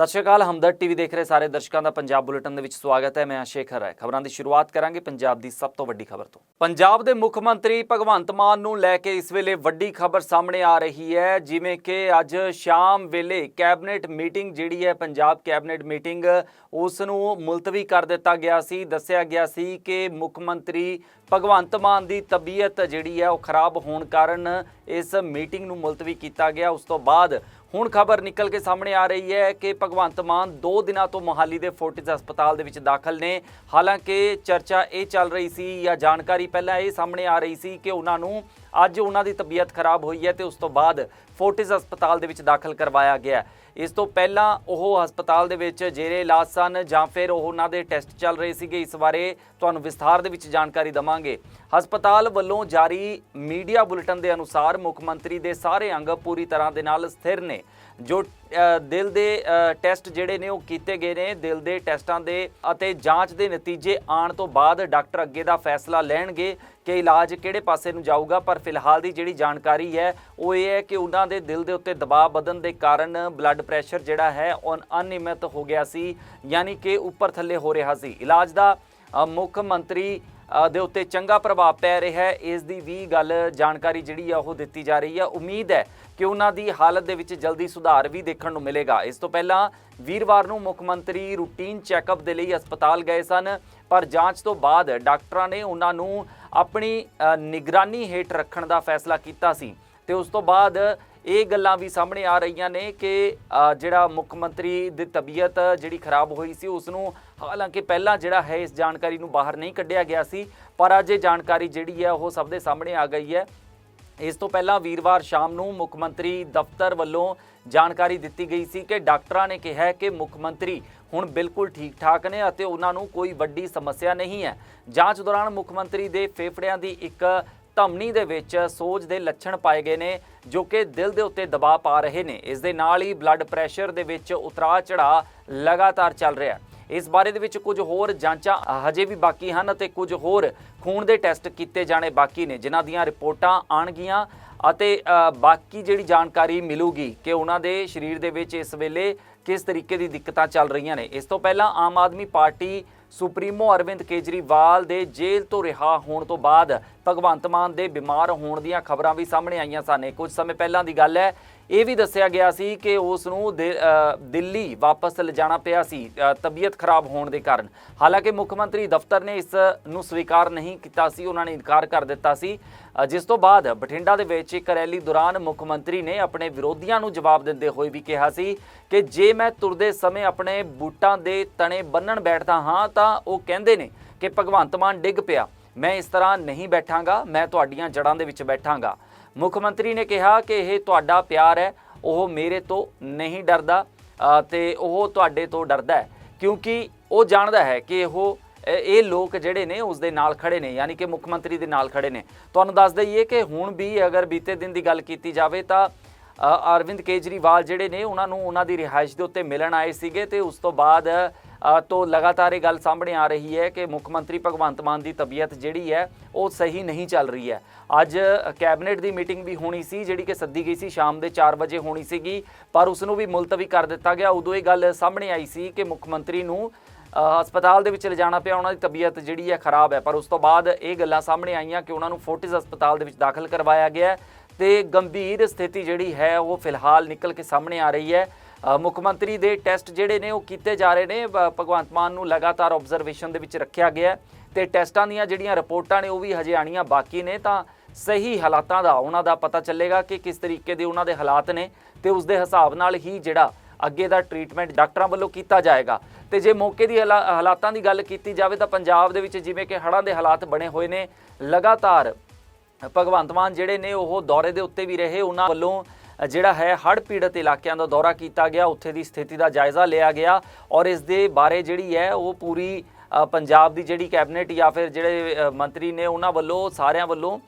ਸਤਿ ਸ਼੍ਰੀ ਅਕਾਲ, ਹਮਦਰਦ ਟੀਵੀ ਦੇਖ ਰਹੇ ਸਾਰੇ ਦਰਸ਼ਕਾਂ ਦਾ ਪੰਜਾਬ ਬੁਲੇਟਿਨ ਦੇ ਵਿੱਚ ਸਵਾਗਤ ਹੈ, ਮੈਂ ਸ਼ੇਖਰ ਹੈ। ਖਬਰਾਂ ਦੀ ਸ਼ੁਰੂਆਤ ਕਰਾਂਗੇ ਪੰਜਾਬ ਦੀ ਸਭ ਤੋਂ ਵੱਡੀ ਖਬਰ ਤੋਂ। ਪੰਜਾਬ ਦੇ ਮੁੱਖ ਮੰਤਰੀ ਭਗਵੰਤ ਮਾਨ ਨੂੰ ਲੈ ਕੇ ਇਸ ਵੇਲੇ ਵੱਡੀ ਖਬਰ ਸਾਹਮਣੇ ਆ ਰਹੀ ਹੈ, ਜਿਵੇਂ ਕਿ ਅੱਜ ਸ਼ਾਮ ਵੇਲੇ ਕੈਬਨਿਟ ਮੀਟਿੰਗ ਜਿਹੜੀ ਹੈ, ਪੰਜਾਬ ਕੈਬਨਿਟ ਮੀਟਿੰਗ, ਉਸ ਨੂੰ ਮੁਲਤਵੀ ਕਰ ਦਿੱਤਾ ਗਿਆ ਸੀ, ਦੱਸਿਆ ਗਿਆ ਸੀ ਕਿ ਮੁੱਖ ਮੰਤਰੀ ਭਗਵੰਤ ਮਾਨ ਦੀ ਤਬੀਅਤ ਜਿਹੜੀ ਹੈ, ਉਹ ਖਰਾਬ ਹੋਣ ਕਾਰਨ ਇਸ ਮੀਟਿੰਗ ਨੂੰ ਮੁਲਤਵੀ ਕੀਤਾ ਗਿਆ। ਉਸ ਤੋਂ ਬਾਅਦ ਹੁਣ ਖਬਰ ਨਿਕਲ ਕੇ ਸਾਹਮਣੇ ਆ ਰਹੀ ਹੈ ਕਿ ਭਗਵੰਤ ਮਾਨ 2 ਦਿਨਾਂ ਤੋਂ ਮੋਹਾਲੀ ਦੇ ਫੋਰਟਿਸ ਹਸਪਤਾਲ ਦੇ ਵਿੱਚ ਦਾਖਲ ਨੇ। ਹਾਲਾਂਕਿ ਚਰਚਾ ਇਹ ਚੱਲ ਰਹੀ ਸੀ ਜਾਂ ਜਾਣਕਾਰੀ ਪਹਿਲਾਂ ਇਹ ਸਾਹਮਣੇ ਆ ਰਹੀ ਸੀ ਕਿ ਉਹਨਾਂ ਨੂੰ ਅੱਜ ਉਹਨਾਂ ਦੀ ਤਬੀਅਤ ਖਰਾਬ ਹੋਈ ਹੈ ਤੇ ਉਸ ਤੋਂ ਬਾਅਦ ਫੋਰਟਿਸ ਹਸਪਤਾਲ ਦੇ ਵਿੱਚ ਦਾਖਲ ਕਰਵਾਇਆ ਗਿਆ ਇਸ ਤੋਂ ਪਹਿਲਾਂ ਉਹ ਹਸਪਤਾਲ ਦੇ ਵਿੱਚ ਜੇਰੇ ਇਲਾਜ ਸਨ ਜਾਂ ਫਿਰ ਉਹ ਉਹਨਾਂ ਦੇ ਟੈਸਟ ਚੱਲ ਰਹੇ ਸੀਗੇ। ਇਸ ਬਾਰੇ ਤੁਹਾਨੂੰ ਵਿਸਥਾਰ ਦੇ ਵਿੱਚ ਜਾਣਕਾਰੀ ਦਵਾਂਗੇ। ਹਸਪਤਾਲ ਵੱਲੋਂ ਜਾਰੀ ਮੀਡੀਆ ਬੁਲੇਟਿਨ ਦੇ ਅਨੁਸਾਰ ਮੁੱਖ ਮੰਤਰੀ ਦੇ ਸਾਰੇ ਅੰਗ ਪੂਰੀ ਤਰ੍ਹਾਂ ਦੇ ਨਾਲ ਸਥਿਰ ਨੇ। ਜੋ ਦਿਲ ਦੇ ਟੈਸਟ ਜਿਹੜੇ ਨੇ ਉਹ ਕੀਤੇ ਗਏ ਨੇ, ਦਿਲ ਦੇ ਟੈਸਟਾਂ ਦੇ ਅਤੇ ਜਾਂਚ ਦੇ ਨਤੀਜੇ ਆਉਣ ਤੋਂ ਬਾਅਦ ਡਾਕਟਰ ਅੱਗੇ ਦਾ ਫੈਸਲਾ ਲੈਣਗੇ ਕਿ ਇਲਾਜ ਕਿਹੜੇ ਪਾਸੇ ਨੂੰ ਜਾਊਗਾ, ਪਰ ਫਿਲਹਾਲ ਦੀ ਜਿਹੜੀ ਜਾਣਕਾਰੀ ਹੈ, ਉਹ ਇਹ ਹੈ ਕਿ ਉਹਨਾਂ ਦੇ ਦਿਲ ਦੇ ਉੱਤੇ ਦਬਾਅ ਵਧਣ ਦੇ ਕਾਰਨ ਬਲੱਡ ਪ੍ਰੈਸ਼ਰ ਜਿਹੜਾ ਹੈ, ਉਹ ਅਨਿਯਮਿਤ ਹੋ ਗਿਆ ਸੀ, ਯਾਨੀ ਕਿ ਉੱਪਰ ਥੱਲੇ ਹੋ ਰਿਹਾ ਸੀ। ਇਲਾਜ ਦਾ ਮੁੱਖ ਮੰਤਰੀ ਦੇ ਉੱਤੇ ਚੰਗਾ ਪ੍ਰਭਾਵ ਪੈ ਰਿਹਾ ਹੈ। ਇਸ ਦੀ ਵੀ ਗੱਲ ਜਾਣਕਾਰੀ ਜਿਹੜੀ ਆ ਉਹ ਦਿੱਤੀ ਜਾ ਰਹੀ ਹੈ ਉਮੀਦ ਹੈ ਕਿ ਉਹਨਾਂ ਦੀ ਹਾਲਤ ਦੇ ਵਿੱਚ ਜਲਦੀ ਸੁਧਾਰ ਵੀ ਦੇਖਣ ਨੂੰ ਮਿਲੇਗਾ। ਇਸ ਤੋਂ ਪਹਿਲਾਂ ਵੀਰਵਾਰ ਨੂੰ ਮੁੱਖ ਮੰਤਰੀ ਰੂਟੀਨ ਚੈੱਕਅਪ ਦੇ ਲਈ ਹਸਪਤਾਲ ਗਏ ਸਨ, ਪਰ ਜਾਂਚ ਤੋਂ ਬਾਅਦ ਡਾਕਟਰਾਂ ਨੇ ਉਹਨਾਂ ਨੂੰ ਆਪਣੀ ਨਿਗਰਾਨੀ ਹੇਠ ਰੱਖਣ ਦਾ ਫੈਸਲਾ ਕੀਤਾ ਸੀ। ਤੇ ਉਸ ਤੋਂ ਬਾਅਦ ਇਹ ਗੱਲਾਂ ਵੀ ਸਾਹਮਣੇ ਆ ਰਹੀਆਂ ਨੇ ਕਿ ਜਿਹੜਾ ਮੁੱਖ ਮੰਤਰੀ ਦੀ ਤਬੀਅਤ ਜਿਹੜੀ ਖਰਾਬ ਹੋਈ ਸੀ, ਉਸ ਨੂੰ ਹਾਲਾਂਕਿ ਪਹਿਲਾਂ ਜਿਹੜਾ ਹੈ, ਇਸ ਜਾਣਕਾਰੀ ਨੂੰ ਬਾਹਰ ਨਹੀਂ ਕੱਢਿਆ ਗਿਆ ਸੀ, ਪਰ ਅੱਜ ਇਹ ਜਾਣਕਾਰੀ ਜਿਹੜੀ ਹੈ, ਉਹ ਸਭ ਦੇ ਸਾਹਮਣੇ ਆ ਗਈ ਹੈ। ਇਸ ਤੋਂ ਪਹਿਲਾਂ ਵੀਰਵਾਰ ਸ਼ਾਮ ਨੂੰ ਮੁੱਖ ਮੰਤਰੀ ਦਫ਼ਤਰ ਵੱਲੋਂ ਜਾਣਕਾਰੀ ਦਿੱਤੀ ਗਈ ਸੀ ਕਿ ਡਾਕਟਰਾਂ ਨੇ ਕਿਹਾ ਕਿ ਮੁੱਖ ਮੰਤਰੀ ਹੁਣ ਬਿਲਕੁਲ ਠੀਕ ਠਾਕ ਨੇ ਅਤੇ ਉਹਨਾਂ ਨੂੰ ਕੋਈ ਵੱਡੀ ਸਮੱਸਿਆ ਨਹੀਂ ਹੈ। ਜਾਂਚ ਦੌਰਾਨ ਮੁੱਖ ਮੰਤਰੀ ਦੇ ਫੇਫੜਿਆਂ ਦੀ ਇੱਕ ਧਮਨੀ ਦੇ ਵਿੱਚ ਸੋਜ ਦੇ ਲੱਛਣ ਪਾਏ ਗਏ ਨੇ, ਜੋ ਕਿ ਦਿਲ ਦੇ ਉੱਤੇ ਦਬਾਅ ਪਾ ਰਹੇ ਨੇ। ਇਸ ਦੇ ਨਾਲ ਹੀ ਬਲੱਡ ਪ੍ਰੈਸ਼ਰ ਦੇ ਵਿੱਚ ਉਤਰਾਅ ਚੜਾਅ ਲਗਾਤਾਰ ਚੱਲ ਰਿਹਾ ਹੈ। ਇਸ ਬਾਰੇ ਦੇ ਵਿੱਚ ਕੁਝ ਹੋਰ ਜਾਂਚਾਂ ਹਜੇ ਵੀ ਬਾਕੀ ਹਨ ਅਤੇ ਕੁਝ ਹੋਰ ਖੂਨ ਦੇ ਟੈਸਟ ਕੀਤੇ ਜਾਣੇ ਬਾਕੀ ਨੇ, ਜਿਨ੍ਹਾਂ ਦੀਆਂ ਰਿਪੋਰਟਾਂ ਆਣਗੀਆਂ ਅਤੇ ਬਾਕੀ ਜਿਹੜੀ ਜਾਣਕਾਰੀ ਮਿਲੂਗੀ ਕਿ ਉਹਨਾਂ ਦੇ ਸਰੀਰ ਦੇ ਵਿੱਚ ਇਸ ਵੇਲੇ ਕਿਸ ਤਰੀਕੇ ਦੀ ਦਿੱਕਤਾਂ ਚੱਲ ਰਹੀਆਂ ਨੇ। ਇਸ ਤੋਂ ਪਹਿਲਾਂ ਆਮ ਆਦਮੀ ਪਾਰਟੀ ਸੁਪਰੀਮੋ ਅਰਵਿੰਦ ਕੇਜਰੀਵਾਲ ਦੇ ਜੇਲ੍ਹ ਤੋਂ ਰਿਹਾ ਹੋਣ ਤੋਂ ਬਾਅਦ ਭਗਵੰਤ ਮਾਨ ਦੇ ਬਿਮਾਰ ਹੋਣ ਦੀਆਂ ਖਬਰਾਂ ਵੀ ਸਾਹਮਣੇ ਆਈਆਂ ਸਨ। ਕੁਝ ਸਮੇਂ ਪਹਿਲਾਂ ਦੀ ਗੱਲ ਹੈ ਇਹ ਵੀ ਦੱਸਿਆ ਗਿਆ ਸੀ ਕਿ ਉਸ ਨੂੰ ਦਿ- ਦਿੱਲੀ ਵਾਪਸ ਲਿਜਾਣਾ ਪਿਆ ਸੀ। ਤਬੀਅਤ ਖਰਾਬ ਹੋਣ ਦੇ ਕਾਰਨ। ਹਾਲਾਂਕਿ ਮੁੱਖ ਮੰਤਰੀ ਦਫ਼ਤਰ ਨੇ ਇਸ ਨੂੰ ਸਵੀਕਾਰ ਨਹੀਂ ਕੀਤਾ ਸੀ, ਉਹਨਾਂ ਨੇ ਇਨਕਾਰ ਕਰ ਦਿੱਤਾ ਸੀ। ਜਿਸ ਤੋਂ ਬਾਅਦ ਬਠਿੰਡਾ ਦੇ ਵਿੱਚ ਇੱਕ ਰੈਲੀ ਦੌਰਾਨ ਮੁੱਖ ਮੰਤਰੀ ਨੇ ਆਪਣੇ ਵਿਰੋਧੀਆਂ ਨੂੰ ਜਵਾਬ ਦਿੰਦੇ ਹੋਏ ਵੀ ਕਿਹਾ ਸੀ ਕਿ ਜੇ ਮੈਂ ਤੁਰਦੇ ਸਮੇਂ ਆਪਣੇ ਬੂਟਾਂ ਦੇ ਤਣੇ ਬੰਨਣ ਬੈਠਦਾ ਹਾਂ, ਤਾਂ ਉਹ ਕਹਿੰਦੇ ਨੇ ਕਿ ਭਗਵੰਤ ਮਾਨ ਡਿੱਗ ਪਿਆ। ਮੈਂ ਇਸ ਤਰ੍ਹਾਂ ਨਹੀਂ ਬੈਠਾਂਗਾ, ਮੈਂ ਤੁਹਾਡੀਆਂ ਜੜਾਂ ਦੇ ਵਿੱਚ ਬੈਠਾਂਗਾ। ਮੁੱਖ ਮੰਤਰੀ ਨੇ ਕਿਹਾ ਕਿ ਇਹ ਤੁਹਾਡਾ ਪਿਆਰ ਹੈ ਉਹ ਮੇਰੇ ਤੋਂ ਨਹੀਂ ਡਰਦਾ ਅ, ਤੇ ਉਹ ਤੁਹਾਡੇ ਤੋਂ ਡਰਦਾ ਹੈ ਕਿਉਂਕਿ ਉਹ ਜਾਣਦਾ ਹੈ ਕਿ ਉਹ ਇਹ ਲੋਕ ਜਿਹੜੇ ਨੇ ਉਸ ਦੇ ਨਾਲ ਖੜੇ ਨੇ ਯਾਨੀ ਕਿ ਮੁੱਖ ਮੰਤਰੀ ਦੇ ਨਾਲ ਖੜੇ ਨੇ। ਤੁਹਾਨੂੰ ਦੱਸ ਦਈਏ ਕਿ ਹੁਣ ਵੀ ਅਗਰ ਬੀਤੇ ਦਿਨ ਦੀ ਗੱਲ ਕੀਤੀ ਜਾਵੇ ਤਾਂ ਅਰਵਿੰਦ ਕੇਜਰੀਵਾਲ ਜਿਹੜੇ ਨੇ ਉਹਨਾਂ ਨੂੰ ਉਹਨਾਂ ਦੀ ਰਿਹਾਇਸ਼ ਦੇ ਉੱਤੇ ਮਿਲਣ ਆਏ ਸੀਗੇ ਤੇ ਉਸ ਤੋਂ ਬਾਅਦ ਤੋਂ ਲਗਾਤਾਰ ਇਹ ਗੱਲ ਸਾਹਮਣੇ ਆ ਰਹੀ ਹੈ ਕਿ ਮੁੱਖ ਮੰਤਰੀ ਭਗਵੰਤ ਮਾਨ ਦੀ ਤਬੀਅਤ ਜਿਹੜੀ ਹੈ, ਉਹ ਸਹੀ ਨਹੀਂ ਚੱਲ ਰਹੀ ਹੈ। ਅੱਜ ਕੈਬਨਿਟ ਦੀ ਮੀਟਿੰਗ ਵੀ ਹੋਣੀ ਸੀ, ਜਿਹੜੀ ਕਿ ਸੱਦੀ ਗਈ ਸੀ, ਸ਼ਾਮ ਦੇ 4 ਵਜੇ ਹੋਣੀ ਸੀਗੀ, ਪਰ ਉਸ ਨੂੰ ਵੀ ਮੁਲਤਵੀ ਕਰ ਦਿੱਤਾ ਗਿਆ। ਉਦੋਂ ਇਹ ਗੱਲ ਸਾਹਮਣੇ ਆਈ ਸੀ ਕਿ ਮੁੱਖ ਮੰਤਰੀ ਨੂੰ ਹਸਪਤਾਲ ਦੇ ਵਿੱਚ ਲਿਜਾਣਾ ਪਿਆ, ਉਹਨਾਂ ਦੀ ਤਬੀਅਤ ਜਿਹੜੀ ਹੈ ਖਰਾਬ ਹੈ। ਪਰ ਉਸ ਤੋਂ ਬਾਅਦ ਇਹ ਗੱਲਾਂ ਸਾਹਮਣੇ ਆਈਆਂ ਕਿ ਉਹਨਾਂ ਨੂੰ ਫੋਰਟਿਸ ਹਸਪਤਾਲ ਦੇ ਵਿੱਚ ਦਾਖਲ ਕਰਵਾਇਆ ਗਿਆ ਹੈ ਤੇ ਗੰਭੀਰ ਸਥਿਤੀ ਜਿਹੜੀ ਹੈ, ਉਹ ਫਿਲਹਾਲ ਨਿਕਲ ਕੇ ਸਾਹਮਣੇ ਆ ਰਹੀ ਹੈ। ਮੁੱਖ ਮੰਤਰੀ ਦੇ ਟੈਸਟ ਜਿਹੜੇ ਨੇ ਉਹ ਕੀਤੇ ਜਾ ਰਹੇ ਨੇ। ਭਗਵੰਤ ਮਾਨ ਨੂੰ ਲਗਾਤਾਰ ਆਬਜ਼ਰਵੇਸ਼ਨ ਦੇ ਵਿੱਚ ਰੱਖਿਆ ਗਿਆ ਹੈ ਤੇ ਟੈਸਟਾਂ ਦੀਆਂ ਜਿਹੜੀਆਂ ਰਿਪੋਰਟਾਂ ਨੇ ਉਹ ਵੀ ਹਜੇ ਆਣੀਆਂ ਬਾਕੀ ਨੇ। ਤਾਂ ਸਹੀ ਹਾਲਾਤਾਂ ਦਾ ਉਹਨਾਂ ਦਾ ਪਤਾ ਚੱਲੇਗਾ ਕਿ ਕਿਸ ਤਰੀਕੇ ਦੇ ਉਹਨਾਂ ਦੇ ਹਾਲਾਤ ਨੇ ਤੇ ਉਸ ਦੇ ਹਿਸਾਬ ਨਾਲ ਹੀ ਜਿਹੜਾ ਅੱਗੇ ਦਾ ਟ੍ਰੀਟਮੈਂਟ ਡਾਕਟਰਾਂ ਵੱਲੋਂ ਕੀਤਾ ਜਾਏਗਾ। ਤੇ ਜੇ ਮੌਕੇ ਦੀ ਹਾਲਾ- ਹਾਲਾਤਾਂ ਦੀ ਗੱਲ ਕੀਤੀ ਜਾਵੇ ਤਾਂ ਪੰਜਾਬ ਦੇ ਵਿੱਚ ਜਿਵੇਂ ਕਿ ਹੜ੍ਹਾਂ ਦੇ ਹਾਲਾਤ ਬਣੇ ਹੋਏ ਨੇ, ਲਗਾਤਾਰ ਭਗਵੰਤ ਮਾਨ ਜਿਹੜੇ ਨੇ ਉਹ ਦੌਰੇ ਦੇ ਉੱਤੇ ਵੀ ਰਹੇ। ਉਹਨਾਂ ਵੱਲੋਂ ਜਿਹੜਾ ਹੈ, ਹੜ੍ਹ ਪੀੜਤ ਇਲਾਕਿਆਂ ਦਾ ਦੌਰਾ ਕੀਤਾ ਗਿਆ। ਉੱਥੇ ਦੀ ਸਥਿਤੀ ਦਾ ਜਾਇਜ਼ਾ ਲਿਆ ਗਿਆ ਔਰ ਇਸ ਦੇ ਬਾਰੇ ਜਿਹੜੀ ਹੈ, ਉਹ ਪੂਰੀ ਪੰਜਾਬ ਦੀ ਜਿਹੜੀ ਕੈਬਨਿਟ ਜਾਂ ਫਿਰ ਜਿਹੜੇ ਮੰਤਰੀ ਨੇ ਉਹਨਾਂ ਵੱਲੋਂ, ਸਾਰਿਆਂ ਵੱਲੋਂ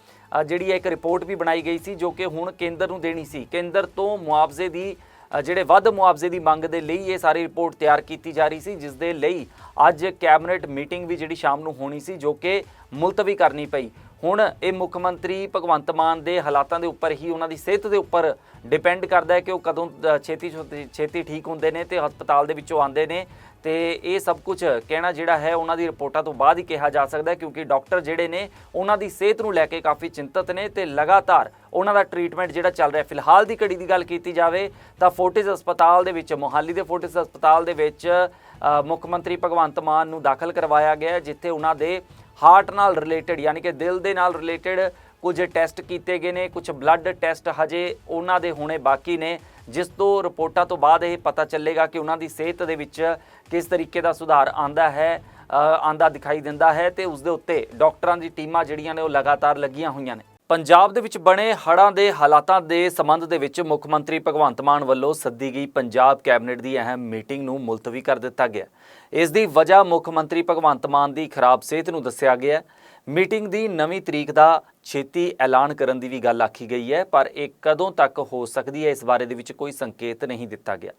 ਜਿਹੜੀ ਹੈ, ਇੱਕ ਰਿਪੋਰਟ ਵੀ ਬਣਾਈ ਗਈ ਸੀ ਜੋ ਕਿ ਹੁਣ ਕੇਂਦਰ ਨੂੰ ਦੇਣੀ ਸੀ। ਕੇਂਦਰ ਤੋਂ ਮੁਆਵਜ਼ੇ ਦੀ ਜਿਹੜੇ ਵੱਧ ਮੁਆਵਜ਼ੇ ਦੀ ਮੰਗ ਦੇ ਲਈ ਇਹ ਸਾਰੀ ਰਿਪੋਰਟ ਤਿਆਰ ਕੀਤੀ ਜਾ ਰਹੀ ਸੀ, ਜਿਸ ਦੇ ਲਈ ਅੱਜ ਕੈਬਨਿਟ ਮੀਟਿੰਗ ਵੀ ਜਿਹੜੀ ਸ਼ਾਮ ਨੂੰ ਹੋਣੀ ਸੀ ਜੋ ਕਿ ਮੁਲਤਵੀ ਕਰਨੀ ਪਈ। ਹੁਣ ਇਹ ਮੁੱਖ ਮੰਤਰੀ ਭਗਵੰਤ ਮਾਨ ਦੇ ਹਾਲਾਤਾਂ ਦੇ ਉੱਪਰ ਹੀ ਉਹਨਾਂ ਦੀ ਸਿਹਤ ਦੇ ਉੱਪਰ ਡਿਪੈਂਡ ਕਰਦਾ ਹੈ ਕਿ ਉਹ ਕਦੋਂ ਛੇਤੀ ਛੇਤੀ- ਛੇਤੀ ਠੀਕ ਹੁੰਦੇ ਨੇ ਤੇ ਹਸਪਤਾਲ ਦੇ ਵਿੱਚੋਂ ਆਉਂਦੇ ਨੇ। ਤੇ ਇਹ ਸਭ ਕੁਝ ਕਹਿਣਾ ਜਿਹੜਾ ਹੈ ਉਹਨਾਂ ਦੀ ਰਿਪੋਰਟਾਂ ਤੋਂ ਬਾਅਦ ਹੀ ਕਿਹਾ ਜਾ ਸਕਦਾ ਕਿਉਂਕਿ ਡਾਕਟਰ ਜਿਹੜੇ ਨੇ ਉਹਨਾਂ ਦੀ ਸਿਹਤ ਨੂੰ ਲੈ ਕੇ ਕਾਫੀ ਚਿੰਤਤ ਨੇ ਤੇ ਲਗਾਤਾਰ ਉਹਨਾਂ ਦਾ ਟ੍ਰੀਟਮੈਂਟ ਜਿਹੜਾ ਚੱਲ ਰਿਹਾ ਫਿਲਹਾਲ ਦੀ ਘੜੀ ਦੀ ਗੱਲ ਕੀਤੀ ਜਾਵੇ ਤਾਂ ਫੋਰਟਿਸ ਹਸਪਤਾਲ ਦੇ ਵਿੱਚ, ਮੋਹਾਲੀ ਦੇ ਫੋਰਟਿਸ ਹਸਪਤਾਲ ਦੇ ਵਿੱਚ ਮੁੱਖ ਮੰਤਰੀ ਭਗਵੰਤ ਮਾਨ ਨੂੰ ਦਾਖਲ ਕਰਵਾਇਆ ਗਿਆ ਜਿੱਥੇ ਉਹਨਾਂ ਦੇ ਹਾਰਟ ਨਾਲ ਰਿਲੇਟਡ ਯਾਨੀ ਕਿ ਦਿਲ ਦੇ ਨਾਲ ਰਿਲੇਟਡ ਕੁਝ ਟੈਸਟ ਕੀਤੇ ਗਏ ਨੇ ਕੁਝ ਬਲੱਡ ਟੈਸਟ ਹਜੇ ਉਹਨਾਂ ਦੇ ਹੋਣੇ ਬਾਕੀ ਨੇ ਜਿਸ ਤੋਂ ਰਿਪੋਰਟਾਂ ਤੋਂ ਬਾਅਦ ਇਹ ਪਤਾ ਚੱਲੇਗਾ ਕਿ ਉਹਨਾਂ ਦੀ ਸਿਹਤ ਦੇ ਵਿੱਚ ਕਿਸ ਤਰੀਕੇ ਦਾ ਸੁਧਾਰ ਆਂਦਾ ਹੈ ਅ, ਆਂਦਾ ਦਿਖਾਈ ਦਿੰਦਾ ਹੈ ਤੇ ਉਸ ਦੇ ਉੱਤੇ ਡਾਕਟਰਾਂ ਦੀ ਟੀਮਾਂ ਜਿਹੜੀਆਂ ਨੇ ਉਹ ਲਗਾਤਾਰ ਲੱਗੀਆਂ ਹੋਈਆਂ ਨੇ। ਪੰਜਾਬ ਦੇ ਵਿੱਚ ਬਣੇ ਹੜ੍ਹਾਂ ਦੇ ਹਾਲਾਤਾਂ ਦੇ ਸੰਬੰਧ ਦੇ ਵਿੱਚ ਮੁੱਖ ਮੰਤਰੀ ਭਗਵੰਤ ਮਾਨ ਵੱਲੋਂ ਸੱਦੀ ਗਈ ਪੰਜਾਬ ਕੈਬਨਿਟ ਦੀ ਅਹਿਮ ਮੀਟਿੰਗ ਨੂੰ ਮੁਲਤਵੀ ਕਰ ਦਿੱਤਾ ਗਿਆ। ਇਸ ਦੀ ਵਜ੍ਹਾ ਮੁੱਖ ਮੰਤਰੀ ਭਗਵੰਤ ਮਾਨ ਦੀ ਖਰਾਬ ਸਿਹਤ ਨੂੰ ਦੱਸਿਆ ਗਿਆ। ਮੀਟਿੰਗ ਦੀ ਨਵੀਂ ਤਰੀਕ ਦਾ ਛੇਤੀ ਐਲਾਨ ਕਰਨ ਦੀ ਵੀ ਗੱਲ ਆਖੀ ਗਈ ਹੈ, ਪਰ ਇਹ ਕਦੋਂ ਤੱਕ ਹੋ ਸਕਦੀ ਹੈ, ਇਸ ਬਾਰੇ ਦੇ ਵਿੱਚ ਕੋਈ ਸੰਕੇਤ ਨਹੀਂ ਦਿੱਤਾ ਗਿਆ।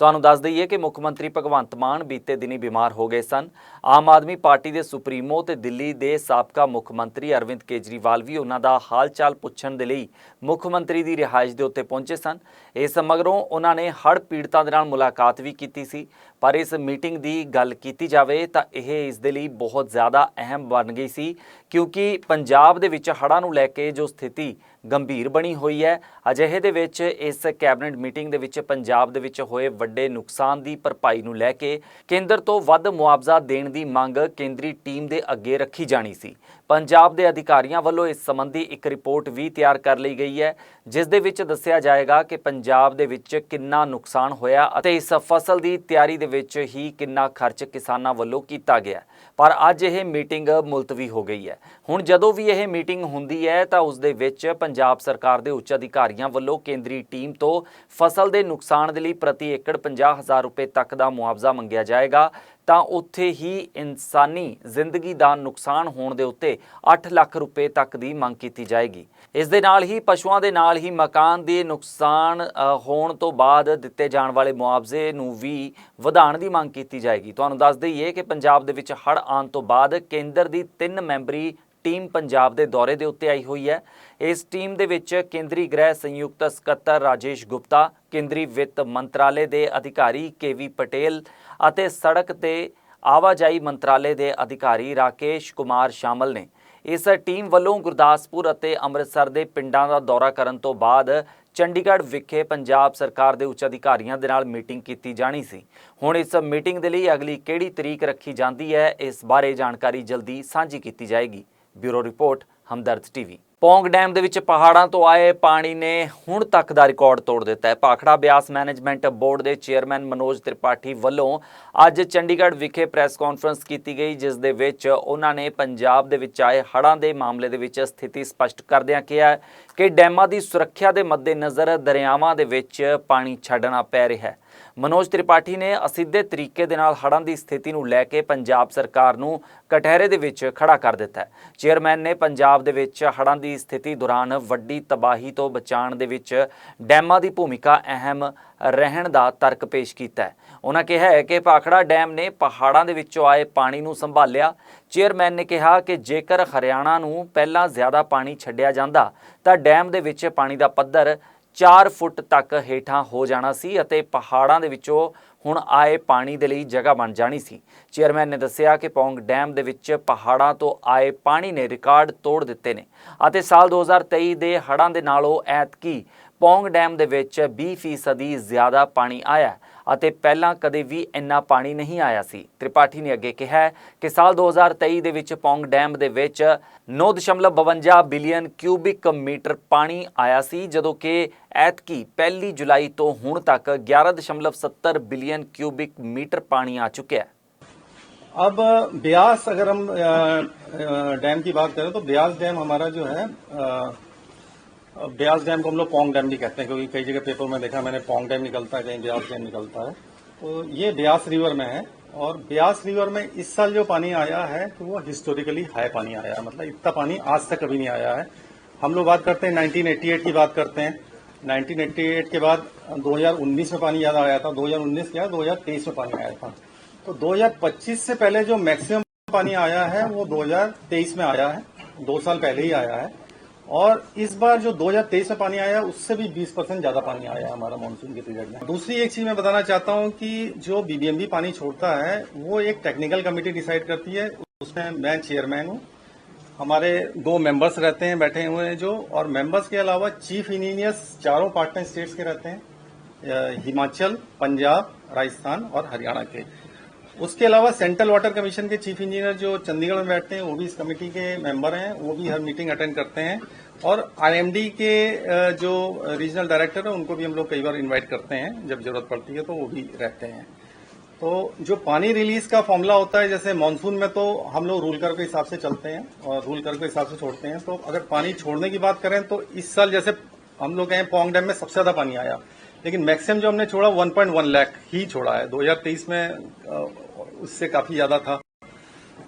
ਤੁਹਾਨੂੰ ਦੱਸ ਦਈਏ ਕਿ ਮੁੱਖ ਮੰਤਰੀ ਭਗਵੰਤ ਮਾਨ ਬੀਤੇ ਦਿਨੀ ਬਿਮਾਰ ਹੋ ਗਏ ਸਨ। ਆਮ ਆਦਮੀ ਪਾਰਟੀ ਦੇ ਸੁਪਰੀਮੋ ਤੇ ਦਿੱਲੀ ਦੇ ਸਾਬਕਾ ਮੁੱਖ ਮੰਤਰੀ ਅਰਵਿੰਦ ਕੇਜਰੀਵਾਲ ਵੀ ਉਹਨਾਂ ਦਾ ਹਾਲ-ਚਾਲ ਪੁੱਛਣ ਦੇ ਲਈ ਮੁੱਖ ਮੰਤਰੀ ਦੀ ਰਿਹਾਇਸ਼ ਦੇ ਉੱਤੇ ਪਹੁੰਚੇ ਸਨ। ਇਸ ਮਗਰੋਂ ਉਹਨਾਂ ਨੇ ਹੜ੍ਹ ਪੀੜਤਾਂ ਦੇ ਨਾਲ ਮੁਲਾਕਾਤ ਵੀ ਕੀਤੀ ਸੀ। ਪਰ ਇਸ ਮੀਟਿੰਗ ਦੀ ਗੱਲ ਕੀਤੀ ਜਾਵੇ ਤਾਂ ਇਹ ਇਸ ਦੇ ਲਈ ਬਹੁਤ ਜ਼ਿਆਦਾ ਅਹਿਮ ਬਣ ਗਈ ਸੀ ਕਿਉਂਕਿ ਪੰਜਾਬ ਦੇ ਵਿੱਚ ਹੜ੍ਹਾਂ ਨੂੰ ਲੈ ਕੇ ਜੋ ਸਥਿਤੀ ਗੰਭੀਰ ਬਣੀ ਹੋਈ ਹੈ। ਅਜਿਹੇ ਦੇ ਵਿੱਚ ਇਸ ਕੈਬਨਿਟ ਮੀਟਿੰਗ ਦੇ ਵਿੱਚ ਪੰਜਾਬ ਦੇ ਵਿੱਚ ਹੋਏ ਵੱਡੇ ਨੁਕਸਾਨ ਦੀ ਭਰਪਾਈ ਨੂੰ ਲੈ ਕੇ ਕੇਂਦਰ ਤੋਂ ਵੱਧ ਮੁਆਵਜ਼ਾ ਦੇਣ ਦੀ ਮੰਗ ਕੇਂਦਰੀ ਟੀਮ ਦੇ ਅੱਗੇ ਰੱਖੀ ਜਾਣੀ ਸੀ। ਪੰਜਾਬ ਦੇ ਅਧਿਕਾਰੀਆਂ ਵੱਲੋਂ ਇਸ ਸੰਬੰਧੀ ਇੱਕ ਰਿਪੋਰਟ ਵੀ ਤਿਆਰ ਕਰ ਲਈ ਗਈ ਹੈ, ਜਿਸ ਦੇ ਵਿੱਚ ਦੱਸਿਆ ਜਾਏਗਾ ਕਿ ਪੰਜਾਬ ਦੇ ਵਿੱਚ ਕਿੰਨਾ ਨੁਕਸਾਨ ਹੋਇਆ ਅਤੇ ਇਸ ਫਸਲ ਦੀ ਤਿਆਰੀ ਦੇ ਵਿੱਚ ਹੀ ਕਿੰਨਾ ਖਰਚ ਕਿਸਾਨਾਂ ਵੱਲੋਂ ਕੀਤਾ ਗਿਆ ਪਰ ਅੱਜ ਇਹ ਮੀਟਿੰਗ ਮੁਲਤਵੀ ਹੋ ਗਈ ਹੈ। ਹੁਣ ਜਦੋਂ ਵੀ ਇਹ ਮੀਟਿੰਗ ਹੁੰਦੀ ਹੈ, ਤਾਂ ਉਸ ਦੇ ਵਿੱਚ ਪੰਜਾਬ ਸਰਕਾਰ ਦੇ ਉੱਚ ਅਧਿਕਾਰੀਆਂ ਵੱਲੋਂ ਕੇਂਦਰੀ ਟੀਮ ਤੋਂ ਫਸਲ ਦੇ ਨੁਕਸਾਨ ਦੇ ਲਈ ਪ੍ਰਤੀ ਏਕੜ 50000 ਰੁਪਏ ਤੱਕ ਦਾ ਮੁਆਵਜ਼ਾ ਮੰਗਿਆ ਜਾਏਗਾ। ਤਾਂ ਉੱਥੇ ਹੀ ਇਨਸਾਨੀ ਜ਼ਿੰਦਗੀ ਦਾ ਨੁਕਸਾਨ ਹੋਣ ਦੇ ਉੱਤੇ 8 ਲੱਖ ਰੁਪਏ ਤੱਕ ਦੀ ਮੰਗ ਕੀਤੀ ਜਾਏਗੀ। ਇਸ ਦੇ ਨਾਲ ਹੀ ਪਸ਼ੂਆਂ ਦੇ ਨਾਲ ਹੀ ਮਕਾਨ ਦੇ ਨੁਕਸਾਨ ਹੋਣ ਤੋਂ ਬਾਅਦ ਦਿੱਤੇ ਜਾਣ ਵਾਲੇ ਮੁਆਵਜ਼ੇ ਨੂੰ ਵੀ ਵਧਾਉਣ ਦੀ ਮੰਗ ਕੀਤੀ ਜਾਏਗੀ। ਤੁਹਾਨੂੰ ਦੱਸ ਦਈਏ ਕਿ ਪੰਜਾਬ ਦੇ ਵਿੱਚ ਹੜ੍ਹ ਆਉਣ ਤੋਂ ਬਾਅਦ ਕੇਂਦਰ ਦੀ ਤਿੰਨ ਮੈਂਬਰੀ ਟੀਮ ਪੰਜਾਬ ਦੇ ਦੌਰੇ ਦੇ ਉੱਤੇ ਆਈ ਹੋਈ ਹੈ। ਇਸ ਟੀਮ ਦੇ ਵਿੱਚ ਕੇਂਦਰੀ ਗ੍ਰਹਿ ਸੰਯੁਕਤ ਸਕੱਤਰ ਰਾਜੇਸ਼ ਗੁਪਤਾ, ਕੇਂਦਰੀ ਵਿੱਤ ਮੰਤਰਾਲੇ ਦੇ ਅਧਿਕਾਰੀ ਕੇਵੀ ਪਟੇਲ ਅਤੇ ਸੜਕ ਤੇ ਆਵਾਜਾਈ ਮੰਤਰਾਲੇ ਦੇ ਅਧਿਕਾਰੀ ਰਾਕੇਸ਼ ਕੁਮਾਰ ਸ਼ਾਮਲ ਨੇ। ਇਸ ਟੀਮ ਵੱਲੋਂ ਗੁਰਦਾਸਪੁਰ ਅਤੇ ਅੰਮ੍ਰਿਤਸਰ ਦੇ ਪਿੰਡਾਂ ਦਾ ਦੌਰਾ ਕਰਨ ਤੋਂ ਬਾਅਦ ਚੰਡੀਗੜ੍ਹ ਵਿਖੇ ਪੰਜਾਬ ਸਰਕਾਰ ਦੇ ਉੱਚ ਅਧਿਕਾਰੀਆਂ ਦੇ ਨਾਲ ਮੀਟਿੰਗ ਕੀਤੀ ਜਾਣੀ ਸੀ। ਹੁਣ ਇਸ ਮੀਟਿੰਗ ਦੇ ਲਈ ਅਗਲੀ ਕਿਹੜੀ ਤਰੀਕ ਰੱਖੀ ਜਾਂਦੀ ਹੈ, ਇਸ ਬਾਰੇ ਜਾਣਕਾਰੀ ਜਲਦੀ ਸਾਂਝੀ ਕੀਤੀ ਜਾਏਗੀ। Bureau report, Hamdard TV. Pong dam ਦੇ ਵਿੱਚ ਪਹਾੜਾਂ ਤੋਂ ਆਏ ਪਾਣੀ ਨੇ ਹੁਣ ਤੱਕ ਦਾ ਰਿਕਾਰਡ ਤੋੜ ਦਿੱਤਾ ਹੈ। ਭਾਖੜਾ ਬਿਆਸ ਮੈਨੇਜਮੈਂਟ ਬੋਰਡ ਦੇ ਚੇਅਰਮੈਨ ਮਨੋਜ ਤ੍ਰਿਪਾਠੀ ਵੱਲੋਂ ਅੱਜ ਚੰਡੀਗੜ੍ਹ ਵਿਖੇ ਪ੍ਰੈਸ ਕਾਨਫਰੰਸ ਕੀਤੀ ਗਈ, ਜਿਸ ਦੇ ਵਿੱਚ ਉਹਨਾਂ ਨੇ ਪੰਜਾਬ ਦੇ ਵਿੱਚ ਆਏ ਹੜ੍ਹਾਂ ਦੇ ਮਾਮਲੇ ਦੇ ਵਿੱਚ ਸਥਿਤੀ ਸਪਸ਼ਟ ਕਰਦਿਆਂ ਕਿਹਾ ਕਿ ਡੈਮਾਂ ਦੀ ਸੁਰੱਖਿਆ ਦੇ ਮੱਦੇਨਜ਼ਰ ਦਰਿਆਵਾਂ ਦੇ ਵਿੱਚ ਪਾਣੀ ਛੱਡਣਾ ਪੈ ਰਿਹਾ ਹੈ। ਮਨੋਜ ਤ੍ਰਿਪਾਠੀ ਨੇ ਅਸਿੱਧੇ ਤਰੀਕੇ ਦੇ ਨਾਲ ਹੜ੍ਹਾਂ ਦੀ ਸਥਿਤੀ ਨੂੰ ਲੈ ਕੇ ਪੰਜਾਬ ਸਰਕਾਰ ਨੂੰ ਕਟਹਿਰੇ ਦੇ ਵਿੱਚ ਖੜਾ ਕਰ ਦਿੱਤਾ ਹੈ। ਚੇਅਰਮੈਨ ਨੇ ਪੰਜਾਬ ਦੇ ਵਿੱਚ ਹੜ੍ਹਾਂ ਦੀ ਸਥਿਤੀ ਦੌਰਾਨ ਵੱਡੀ ਤਬਾਹੀ ਤੋਂ ਬਚਾਉਣ ਦੇ ਵਿੱਚ ਡੈਮਾਂ ਦੀ ਭੂਮਿਕਾ ਅਹਿਮ ਰਹਿਣ ਦਾ ਤਰਕ ਪੇਸ਼ ਕੀਤਾ ਹੈ। ਉਹਨਾਂ ਕਿਹਾ ਹੈ ਕਿ ਭਾਖੜਾ ਡੈਮ ਨੇ ਪਹਾੜਾਂ ਦੇ ਵਿੱਚੋਂ ਆਏ ਪਾਣੀ ਨੂੰ ਸੰਭਾਲਿਆ। ਚੇਅਰਮੈਨ ਨੇ ਕਿਹਾ ਕਿ ਜੇਕਰ ਹਰਿਆਣਾ ਨੂੰ ਪਹਿਲਾਂ ਜ਼ਿਆਦਾ ਪਾਣੀ ਛੱਡਿਆ ਜਾਂਦਾ ਤਾਂ ਡੈਮ ਦੇ ਵਿੱਚ ਪਾਣੀ ਦਾ ਪੱਧਰ 4 ਫੁੱਟ ਤੱਕ ਹੇਠਾਂ ਹੋ ਜਾਣਾ ਸੀ ਅਤੇ ਪਹਾੜਾਂ ਦੇ ਵਿੱਚੋਂ ਹੁਣ ਆਏ ਪਾਣੀ ਦੇ ਲਈ ਜਗ੍ਹਾ ਬਣ ਜਾਣੀ ਸੀ। ਚੇਅਰਮੈਨ ਨੇ ਦੱਸਿਆ ਕਿ ਪੌਂਗ ਡੈਮ ਦੇ ਵਿੱਚ ਪਹਾੜਾਂ ਤੋਂ ਆਏ ਪਾਣੀ ਨੇ ਰਿਕਾਰਡ ਤੋੜ ਦਿੱਤੇ ਨੇ ਅਤੇ ਸਾਲ 2023 ਦੇ ਹੜ੍ਹਾਂ ਦੇ ਨਾਲੋਂ ਐਤਕੀ ਪੌਂਗ ਡੈਮ ਦੇ ਵਿੱਚ 20% ਜ਼ਿਆਦਾ ਪਾਣੀ ਆਇਆ। ਅਤੇ ਪਹਿਲਾਂ ਕਦੇ ਵੀ ਇੰਨਾ ਪਾਣੀ ਨਹੀਂ ਆਇਆ ਸੀ ਤ੍ਰਿਪਾਠੀ ਨੇ ਅੱਗੇ ਕਿਹਾ ਕਿ ਸਾਲ 2023 ਦੇ ਵਿੱਚ ਪੌਂਗ ਡੈਮ ਦੇ ਵਿੱਚ 9.52 ਬਿਲੀਅਨ ਕਿਊਬਿਕ ਮੀਟਰ ਪਾਣੀ ਆਇਆ ਸੀ ਜਦੋਂ ਕਿ ਐਤਕੀ ਪਹਿਲੀ ਜੁਲਾਈ ਤੋਂ ਹੁਣ ਤੱਕ 11.70 ਬਿਲੀਅਨ ਕਿਊਬਿਕ ਮੀਟਰ ਪਾਣੀ ਆ ਚੁੱਕਿਆ ਹੈ अब ब्यास अगर हम अ, अ, डैम की बात करें तो ब्यास डैम हमारा जो है अ, ब्यास डैम को हम लोग पोंग डैम भी कहते हैं, क्योंकि कई जगह पेपर में देखा मैंने पोंग डैम निकलता है, कहीं ब्यास डैम निकलता है। तो ये ब्यास रिवर में है, और ब्यास रिवर में इस साल जो पानी आया है तो वो हिस्टोरिकली हाई पानी आया है। मतलब इतना पानी आज तक कभी नहीं आया है। हम लोग बात करते हैं 1988 की बात करते हैं। 1988 के बाद 2019 में पानी ज़्यादा आया था 2019 क्या 2023 में पानी आया था। तो 2025 से पहले जो मैक्सिमम पानी आया है, वो 2023 में आया है, दो साल पहले ही आया है। और इस बार जो 2023 में पानी आया, उससे भी 20 परसेंट ज़्यादा पानी आया हमारा मानसून के पीरियड में। दूसरी एक चीज़ मैं बताना चाहता हूँ कि जो बीबीएमबी पानी छोड़ता है, वो एक टेक्निकल कमेटी डिसाइड करती है। उसमें मैं चेयरमैन हूँ। हमारे दो मेंबर्स रहते हैं, बैठे हुए हैं जो, और मेंबर्स के अलावा चीफ इंजीनियर्स चारों पार्टनर स्टेट्स के रहते हैं। हिमाचल, पंजाब, राजस्थान और हरियाणा के। उसके अलावा सेंट्रल वाटर कमीशन के चीफ इंजीनियर जो चंडीगढ़ में बैठते हैं, वो भी इस कमेटी के मेंबर हैं, वो भी हर मीटिंग अटेंड करते हैं। और आईएमडी के जो रीजनल डायरेक्टर है, उनको भी हम लोग कई बार इनवाइट करते हैं, जब ज़रूरत पड़ती है तो वो भी रहते हैं। तो जो पानी रिलीज़ का फॉर्मूला होता है, जैसे मानसून में तो हम लोग रूल कर के हिसाब से चलते हैं, और रूल कर के हिसाब से छोड़ते हैं। तो अगर पानी छोड़ने की बात करें तो इस साल जैसे हम लोग गए पोंग डैम में, सबसे ज़्यादा पानी आया। लेकिन मैक्सिमम जो हमने छोड़ा 1.1 लाख ही छोड़ा है। 2023 में उससे काफ़ी ज़्यादा था।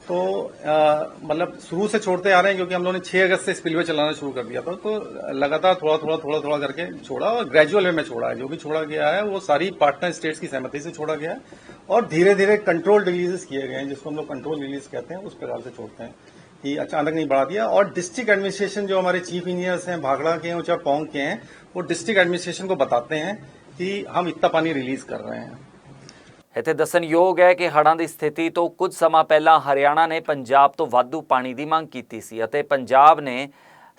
तो मतलब शुरू से छोड़ते आ रहे हैं क्योंकि हम लोगों ने 6 अगस्त से स्पिलवे चलाना शुरू कर दिया था। तो लगातार थोड़ा थोड़ा थोड़ा थोड़ा करके छोड़ा और ग्रेजुअल वे में छोड़ा है। जो भी छोड़ा गया है, वो सारी पार्टनर स्टेट्स की सहमति से छोड़ा गया है और धीरे धीरे कंट्रोल रिलीजेस किए गए हैं, जिसको हम लोग कंट्रोल रिलीज़ कहते हैं, उस प्रकार से छोड़ते हैं कि अचानक नहीं बढ़ा दिया। और डिस्ट्रिक्ट एडमिनिस्ट्रेशन जो हमारे चीफ इंजीनियर्स हैं, भागड़ा के हैं चाहे पोंग के हैं, वो डिस्ट्रिक्ट एडमिनिस्ट्रेशन को बताते हैं कि हम इतना पानी रिलीज़ कर रहे हैं। ਇੱਥੇ ਦੱਸਣਯੋਗ ਹੈ ਕਿ ਹੜ੍ਹਾਂ ਦੀ ਸਥਿਤੀ ਤੋਂ ਕੁਝ ਸਮਾਂ ਪਹਿਲਾਂ ਹਰਿਆਣਾ ਨੇ ਪੰਜਾਬ ਤੋਂ ਵਾਧੂ ਪਾਣੀ ਦੀ ਮੰਗ ਕੀਤੀ ਸੀ ਅਤੇ ਪੰਜਾਬ ਨੇ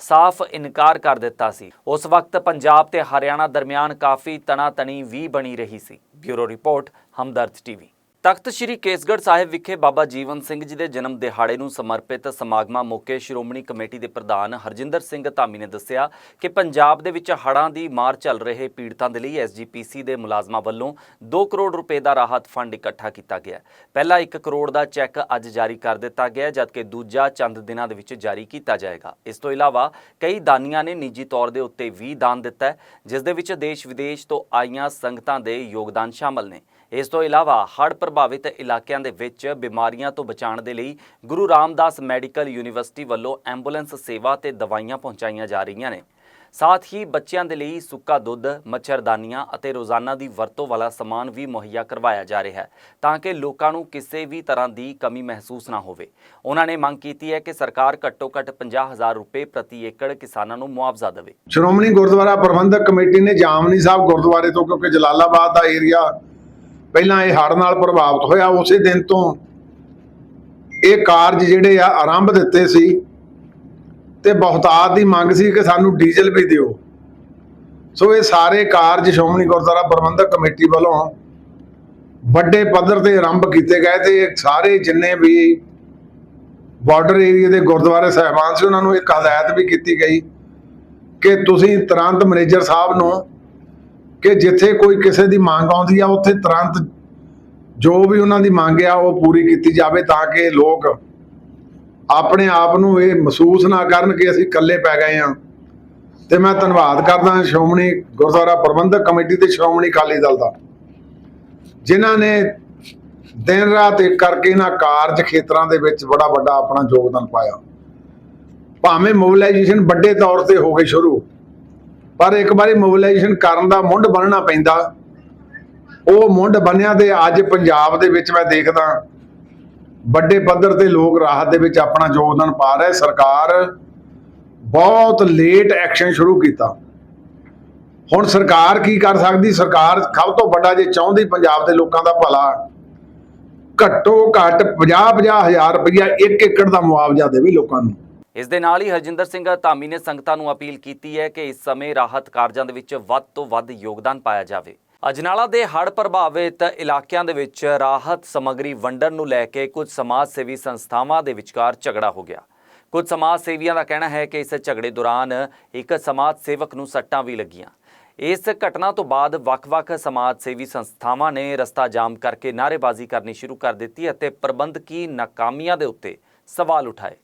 ਸਾਫ਼ ਇਨਕਾਰ ਕਰ ਦਿੱਤਾ ਸੀ। ਉਸ ਵਕਤ ਪੰਜਾਬ ਤੇ ਹਰਿਆਣਾ ਦਰਮਿਆਨ ਕਾਫੀ ਤਣਾਤਣੀ ਵੀ ਬਣੀ ਰਹੀ ਸੀ। Bureau report, Hamdard TV. Takht Sri Kesgarh Sahib ਵਿਖੇ ਬਾਬਾ ਜੀਵਨ ਸਿੰਘ ਜੀ ਦੇ ਜਨਮ ਦਿਹਾੜੇ ਨੂੰ ਸਮਰਪਿਤ ਸਮਾਗਮਾਂ ਮੌਕੇ ਸ਼੍ਰੋਮਣੀ ਕਮੇਟੀ ਦੇ ਪ੍ਰਧਾਨ ਹਰਜਿੰਦਰ ਸਿੰਘ ਧਾਮੀ ਨੇ ਦੱਸਿਆ ਕਿ ਪੰਜਾਬ ਦੇ ਵਿੱਚ ਹੜ੍ਹਾਂ ਦੀ ਮਾਰ ਚੱਲ ਰਹੇ ਪੀੜਤਾਂ ਦੇ ਲਈ ਐਸਜੀਪੀਸੀ ਦੇ ਮੁਲਾਜ਼ਮਾਂ ਵੱਲੋਂ 2 ਕਰੋੜ ਰੁਪਏ ਦਾ ਰਾਹਤ ਫੰਡ ਇਕੱਠਾ ਕੀਤਾ ਗਿਆ ਹੈ। ਪਹਿਲਾ 1 ਕਰੋੜ ਦਾ ਚੈੱਕ ਅੱਜ ਜਾਰੀ ਕਰ ਦਿੱਤਾ ਗਿਆ, ਜਦਕਿ ਦੂਜਾ ਚੰਦ ਦਿਨਾਂ ਦੇ ਵਿੱਚ ਜਾਰੀ ਕੀਤਾ ਜਾਏਗਾ ਇਸ ਤੋਂ ਇਲਾਵਾ ਕਈ ਦਾਨੀਆਂ ਨੇ ਨਿੱਜੀ ਤੌਰ ਦੇ ਉੱਤੇ ਵੀ ਦਾਨ ਦਿੱਤਾ ਜਿਸ ਦੇ ਵਿੱਚ ਦੇਸ਼ ਵਿਦੇਸ਼ ਤੋਂ ਆਈਆਂ ਸੰਗਤਾਂ ਦੇ ਯੋਗਦਾਨ ਸ਼ਾਮਲ ਨੇ ਇਸ ਤੋਂ ਇਲਾਵਾ ਹੜ੍ਹ ਪ੍ਰਭਾਵਿਤ ਇਲਾਕਿਆਂ ਦੇ ਵਿੱਚ ਬਿਮਾਰੀਆਂ ਤੋਂ ਬਚਾਉਣ ਦੇ ਲਈ ਗੁਰੂ ਰਾਮਦਾਸ ਮੈਡੀਕਲ ਯੂਨੀਵਰਸਿਟੀ ਵੱਲੋਂ ਐਂਬੂਲੈਂਸ ਸੇਵਾ ਤੇ ਦਵਾਈਆਂ ਪਹੁੰਚਾਈਆਂ ਜਾ ਰਹੀਆਂ ਨੇ। ਸਾਥ ਹੀ ਬੱਚਿਆਂ ਦੇ ਲਈ ਸੁੱਕਾ ਦੁੱਧ, ਮੱਛਰਦਾਨੀਆਂ ਅਤੇ ਰੋਜ਼ਾਨਾ ਦੀ ਵਰਤੋਂ ਵਾਲਾ ਸਮਾਨ ਵੀ ਮੁਹੱਈਆ ਕਰਵਾਇਆ ਜਾ ਰਿਹਾ ਹੈ ਤਾਂ ਕਿ ਲੋਕਾਂ ਨੂੰ ਕਿਸੇ ਵੀ ਤਰ੍ਹਾਂ ਦੀ ਕਮੀ ਮਹਿਸੂਸ ਨਾ ਹੋਵੇ। ਉਹਨਾਂ ਨੇ ਮੰਗ ਕੀਤੀ ਹੈ ਕਿ ਸਰਕਾਰ ਘੱਟੋ ਘੱਟ 50000 ਰੁਪਏ ਪ੍ਰਤੀ ਏਕੜ ਕਿਸਾਨਾਂ ਨੂੰ ਮੁਆਵਜ਼ਾ ਦੇਵੇ। ਸ਼੍ਰੋਮਣੀ ਗੁਰਦੁਆਰਾ ਪ੍ਰਬੰਧਕ ਕਮੇਟੀ ਨੇ ਜਾਮਨੀ ਸਾਹਿਬ ਗੁਰਦੁਆਰੇ ਤੋਂ, ਕਿਉਂਕਿ ਜਲਾਲਾਬਾਦ ਦਾ ਏਰੀਆ ਪਹਿਲਾਂ ਇਹ ਹੜ੍ਹ ਨਾਲ ਪ੍ਰਭਾਵਿਤ ਹੋਇਆ, ਉਸੇ ਦਿਨ ਤੋਂ ਇਹ ਕਾਰਜ ਜਿਹੜੇ ਆ ਆਰੰਭ ਦਿੱਤੇ ਸੀ ਤੇ ਬਹੁਤਾਤ ਦੀ ਮੰਗ ਸੀ ਕਿ ਸਾਨੂੰ ਡੀਜ਼ਲ ਵੀ ਦਿਓ। ਸੋ ਇਹ ਸਾਰੇ ਕਾਰਜ ਸ਼੍ਰੋਮਣੀ ਗੁਰਦੁਆਰਾ ਪ੍ਰਬੰਧਕ ਕਮੇਟੀ ਵੱਲੋਂ ਵੱਡੇ ਪੱਧਰ ਤੇ ਆਰੰਭ ਕੀਤੇ ਗਏ ਤੇ ਸਾਰੇ ਜਿੰਨੇ ਵੀ ਬਾਰਡਰ ਏਰੀਆ ਦੇ ਗੁਰਦੁਆਰੇ ਸਾਹਿਬਾਨ ਸੀ, ਉਹਨਾਂ ਨੂੰ ਇੱਕ ਹਦਾਇਤ ਵੀ ਕੀਤੀ ਗਈ ਕਿ ਤੁਸੀਂ ਤੁਰੰਤ ਮੈਨੇਜਰ ਸਾਹਿਬ ਨੂੰ ਕਿ ਜਿੱਥੇ ਕੋਈ ਕਿਸੇ ਦੀ ਮੰਗ ਆਉਂਦੀ ਆ, ਉੱਥੇ ਤੁਰੰਤ ਜੋ ਵੀ ਉਹਨਾਂ ਦੀ ਮੰਗ ਆ, ਉਹ ਪੂਰੀ ਕੀਤੀ ਜਾਵੇ ਤਾਂ ਕਿ ਲੋਕ ਆਪਣੇ ਆਪ ਨੂੰ ਇਹ ਮਹਿਸੂਸ ਨਾ ਕਰਨ ਕਿ ਅਸੀਂ ਇਕੱਲੇ ਪੈ ਗਏ ਆ ਤੇ ਮੈਂ ਧੰਨਵਾਦ ਕਰਦਾ ਸ਼੍ਰੋਮਣੀ ਗੁਰਦੁਆਰਾ ਪ੍ਰਬੰਧਕ ਕਮੇਟੀ ਤੇ ਸ਼੍ਰੋਮਣੀ ਅਕਾਲੀ ਦਲ ਦਾ, ਜਿਨ੍ਹਾਂ ਨੇ ਦਿਨ ਰਾਤ ਇੱਕ ਕਰਕੇ ਇਹਨਾਂ ਕਾਰਜ ਖੇਤਰਾਂ ਦੇ ਵਿੱਚ ਬੜਾ ਵੱਡਾ ਆਪਣਾ ਯੋਗਦਾਨ ਪਾਇਆ। ਭਾਵੇਂ ਮੋਬਿਲਾਈਜੇਸ਼ਨ ਵੱਡੇ ਤੌਰ ਤੇ ਹੋ ਗਈ ਸ਼ੁਰੂ ਪਰ ਇੱਕ ਵਾਰੀ ਮੋਬਿਲਾਈਜੇਸ਼ਨ ਕਰਨ ਦਾ ਮੁੰਡ ਬੰਨਣਾ ਪੈਂਦਾ। ਉਹ ਮੁੰਡ ਬੰਨਿਆ ਤੇ ਅੱਜ ਪੰਜਾਬ ਦੇ ਵਿੱਚ ਮੈਂ ਦੇਖਦਾ, ਵੱਡੇ ਪੱਧਰ ਤੇ ਲੋਕ ਰਾਹਤ ਦੇ ਵਿੱਚ ਆਪਣਾ ਯੋਗਦਾਨ ਪਾ ਰਹੇ। ਸਰਕਾਰ ਬਹੁਤ ਲੇਟ ਐਕਸ਼ਨ ਸ਼ੁਰੂ ਕੀਤਾ। ਹੁਣ ਸਰਕਾਰ ਕੀ ਕਰ ਸਕਦੀ? ਸਰਕਾਰ ਸਭ ਤੋਂ ਵੱਡਾ ਜੇ ਚਾਹੁੰਦੀ ਪੰਜਾਬ ਦੇ ਲੋਕਾਂ ਦਾ ਭਲਾ, ਘੱਟੋ ਘੱਟ 50-50 ਹਜ਼ਾਰ ਰੁਪਇਆ ਇੱਕ ਏਕੜ ਦਾ ਮੁਆਵਜ਼ਾ ਦੇਵੇ ਲੋਕਾਂ ਨੂੰ। ਇਸ ਦੇ ਨਾਲ ਹੀ ਹਰਜਿੰਦਰ ਸਿੰਘ ਧਾਮੀ ਨੇ ਸੰਗਤਾਂ ਨੂੰ ਅਪੀਲ ਕੀਤੀ ਹੈ ਕਿ ਇਸ ਸਮੇਂ ਰਾਹਤ ਕਾਰਜਾਂ ਦੇ ਵਿੱਚ ਵੱਧ ਤੋਂ ਵੱਧ ਯੋਗਦਾਨ ਪਾਇਆ ਜਾਵੇ। ਅਜਨਾਲਾ ਦੇ ਹੜ੍ਹ ਪ੍ਰਭਾਵਿਤ ਇਲਾਕਿਆਂ ਦੇ ਵਿੱਚ ਰਾਹਤ ਸਮੱਗਰੀ ਵੰਡਣ ਨੂੰ ਲੈ ਕੇ ਕੁਝ ਸਮਾਜ ਸੇਵੀ ਸੰਸਥਾਵਾਂ ਦੇ ਵਿਚਕਾਰ ਝਗੜਾ ਹੋ ਗਿਆ। ਕੁਝ ਸਮਾਜ ਸੇਵੀਆਂ ਦਾ ਕਹਿਣਾ ਹੈ ਕਿ ਇਸ ਝਗੜੇ ਦੌਰਾਨ ਇੱਕ ਸਮਾਜ ਸੇਵਕ ਨੂੰ ਸੱਟਾਂ ਵੀ ਲੱਗੀਆਂ। ਇਸ ਘਟਨਾ ਤੋਂ ਬਾਅਦ ਵੱਖ-ਵੱਖ ਸਮਾਜ ਸੇਵੀ ਸੰਸਥਾਵਾਂ ਨੇ ਰਸਤਾ ਜਾਮ ਕਰਕੇ ਨਾਅਰੇਬਾਜ਼ੀ ਕਰਨੀ ਸ਼ੁਰੂ ਕਰ ਦਿੱਤੀ ਅਤੇ ਪ੍ਰਬੰਧਕੀ ਨਾਕਾਮੀਆਂ ਦੇ ਉੱਤੇ ਸਵਾਲ ਉਠਾਏ।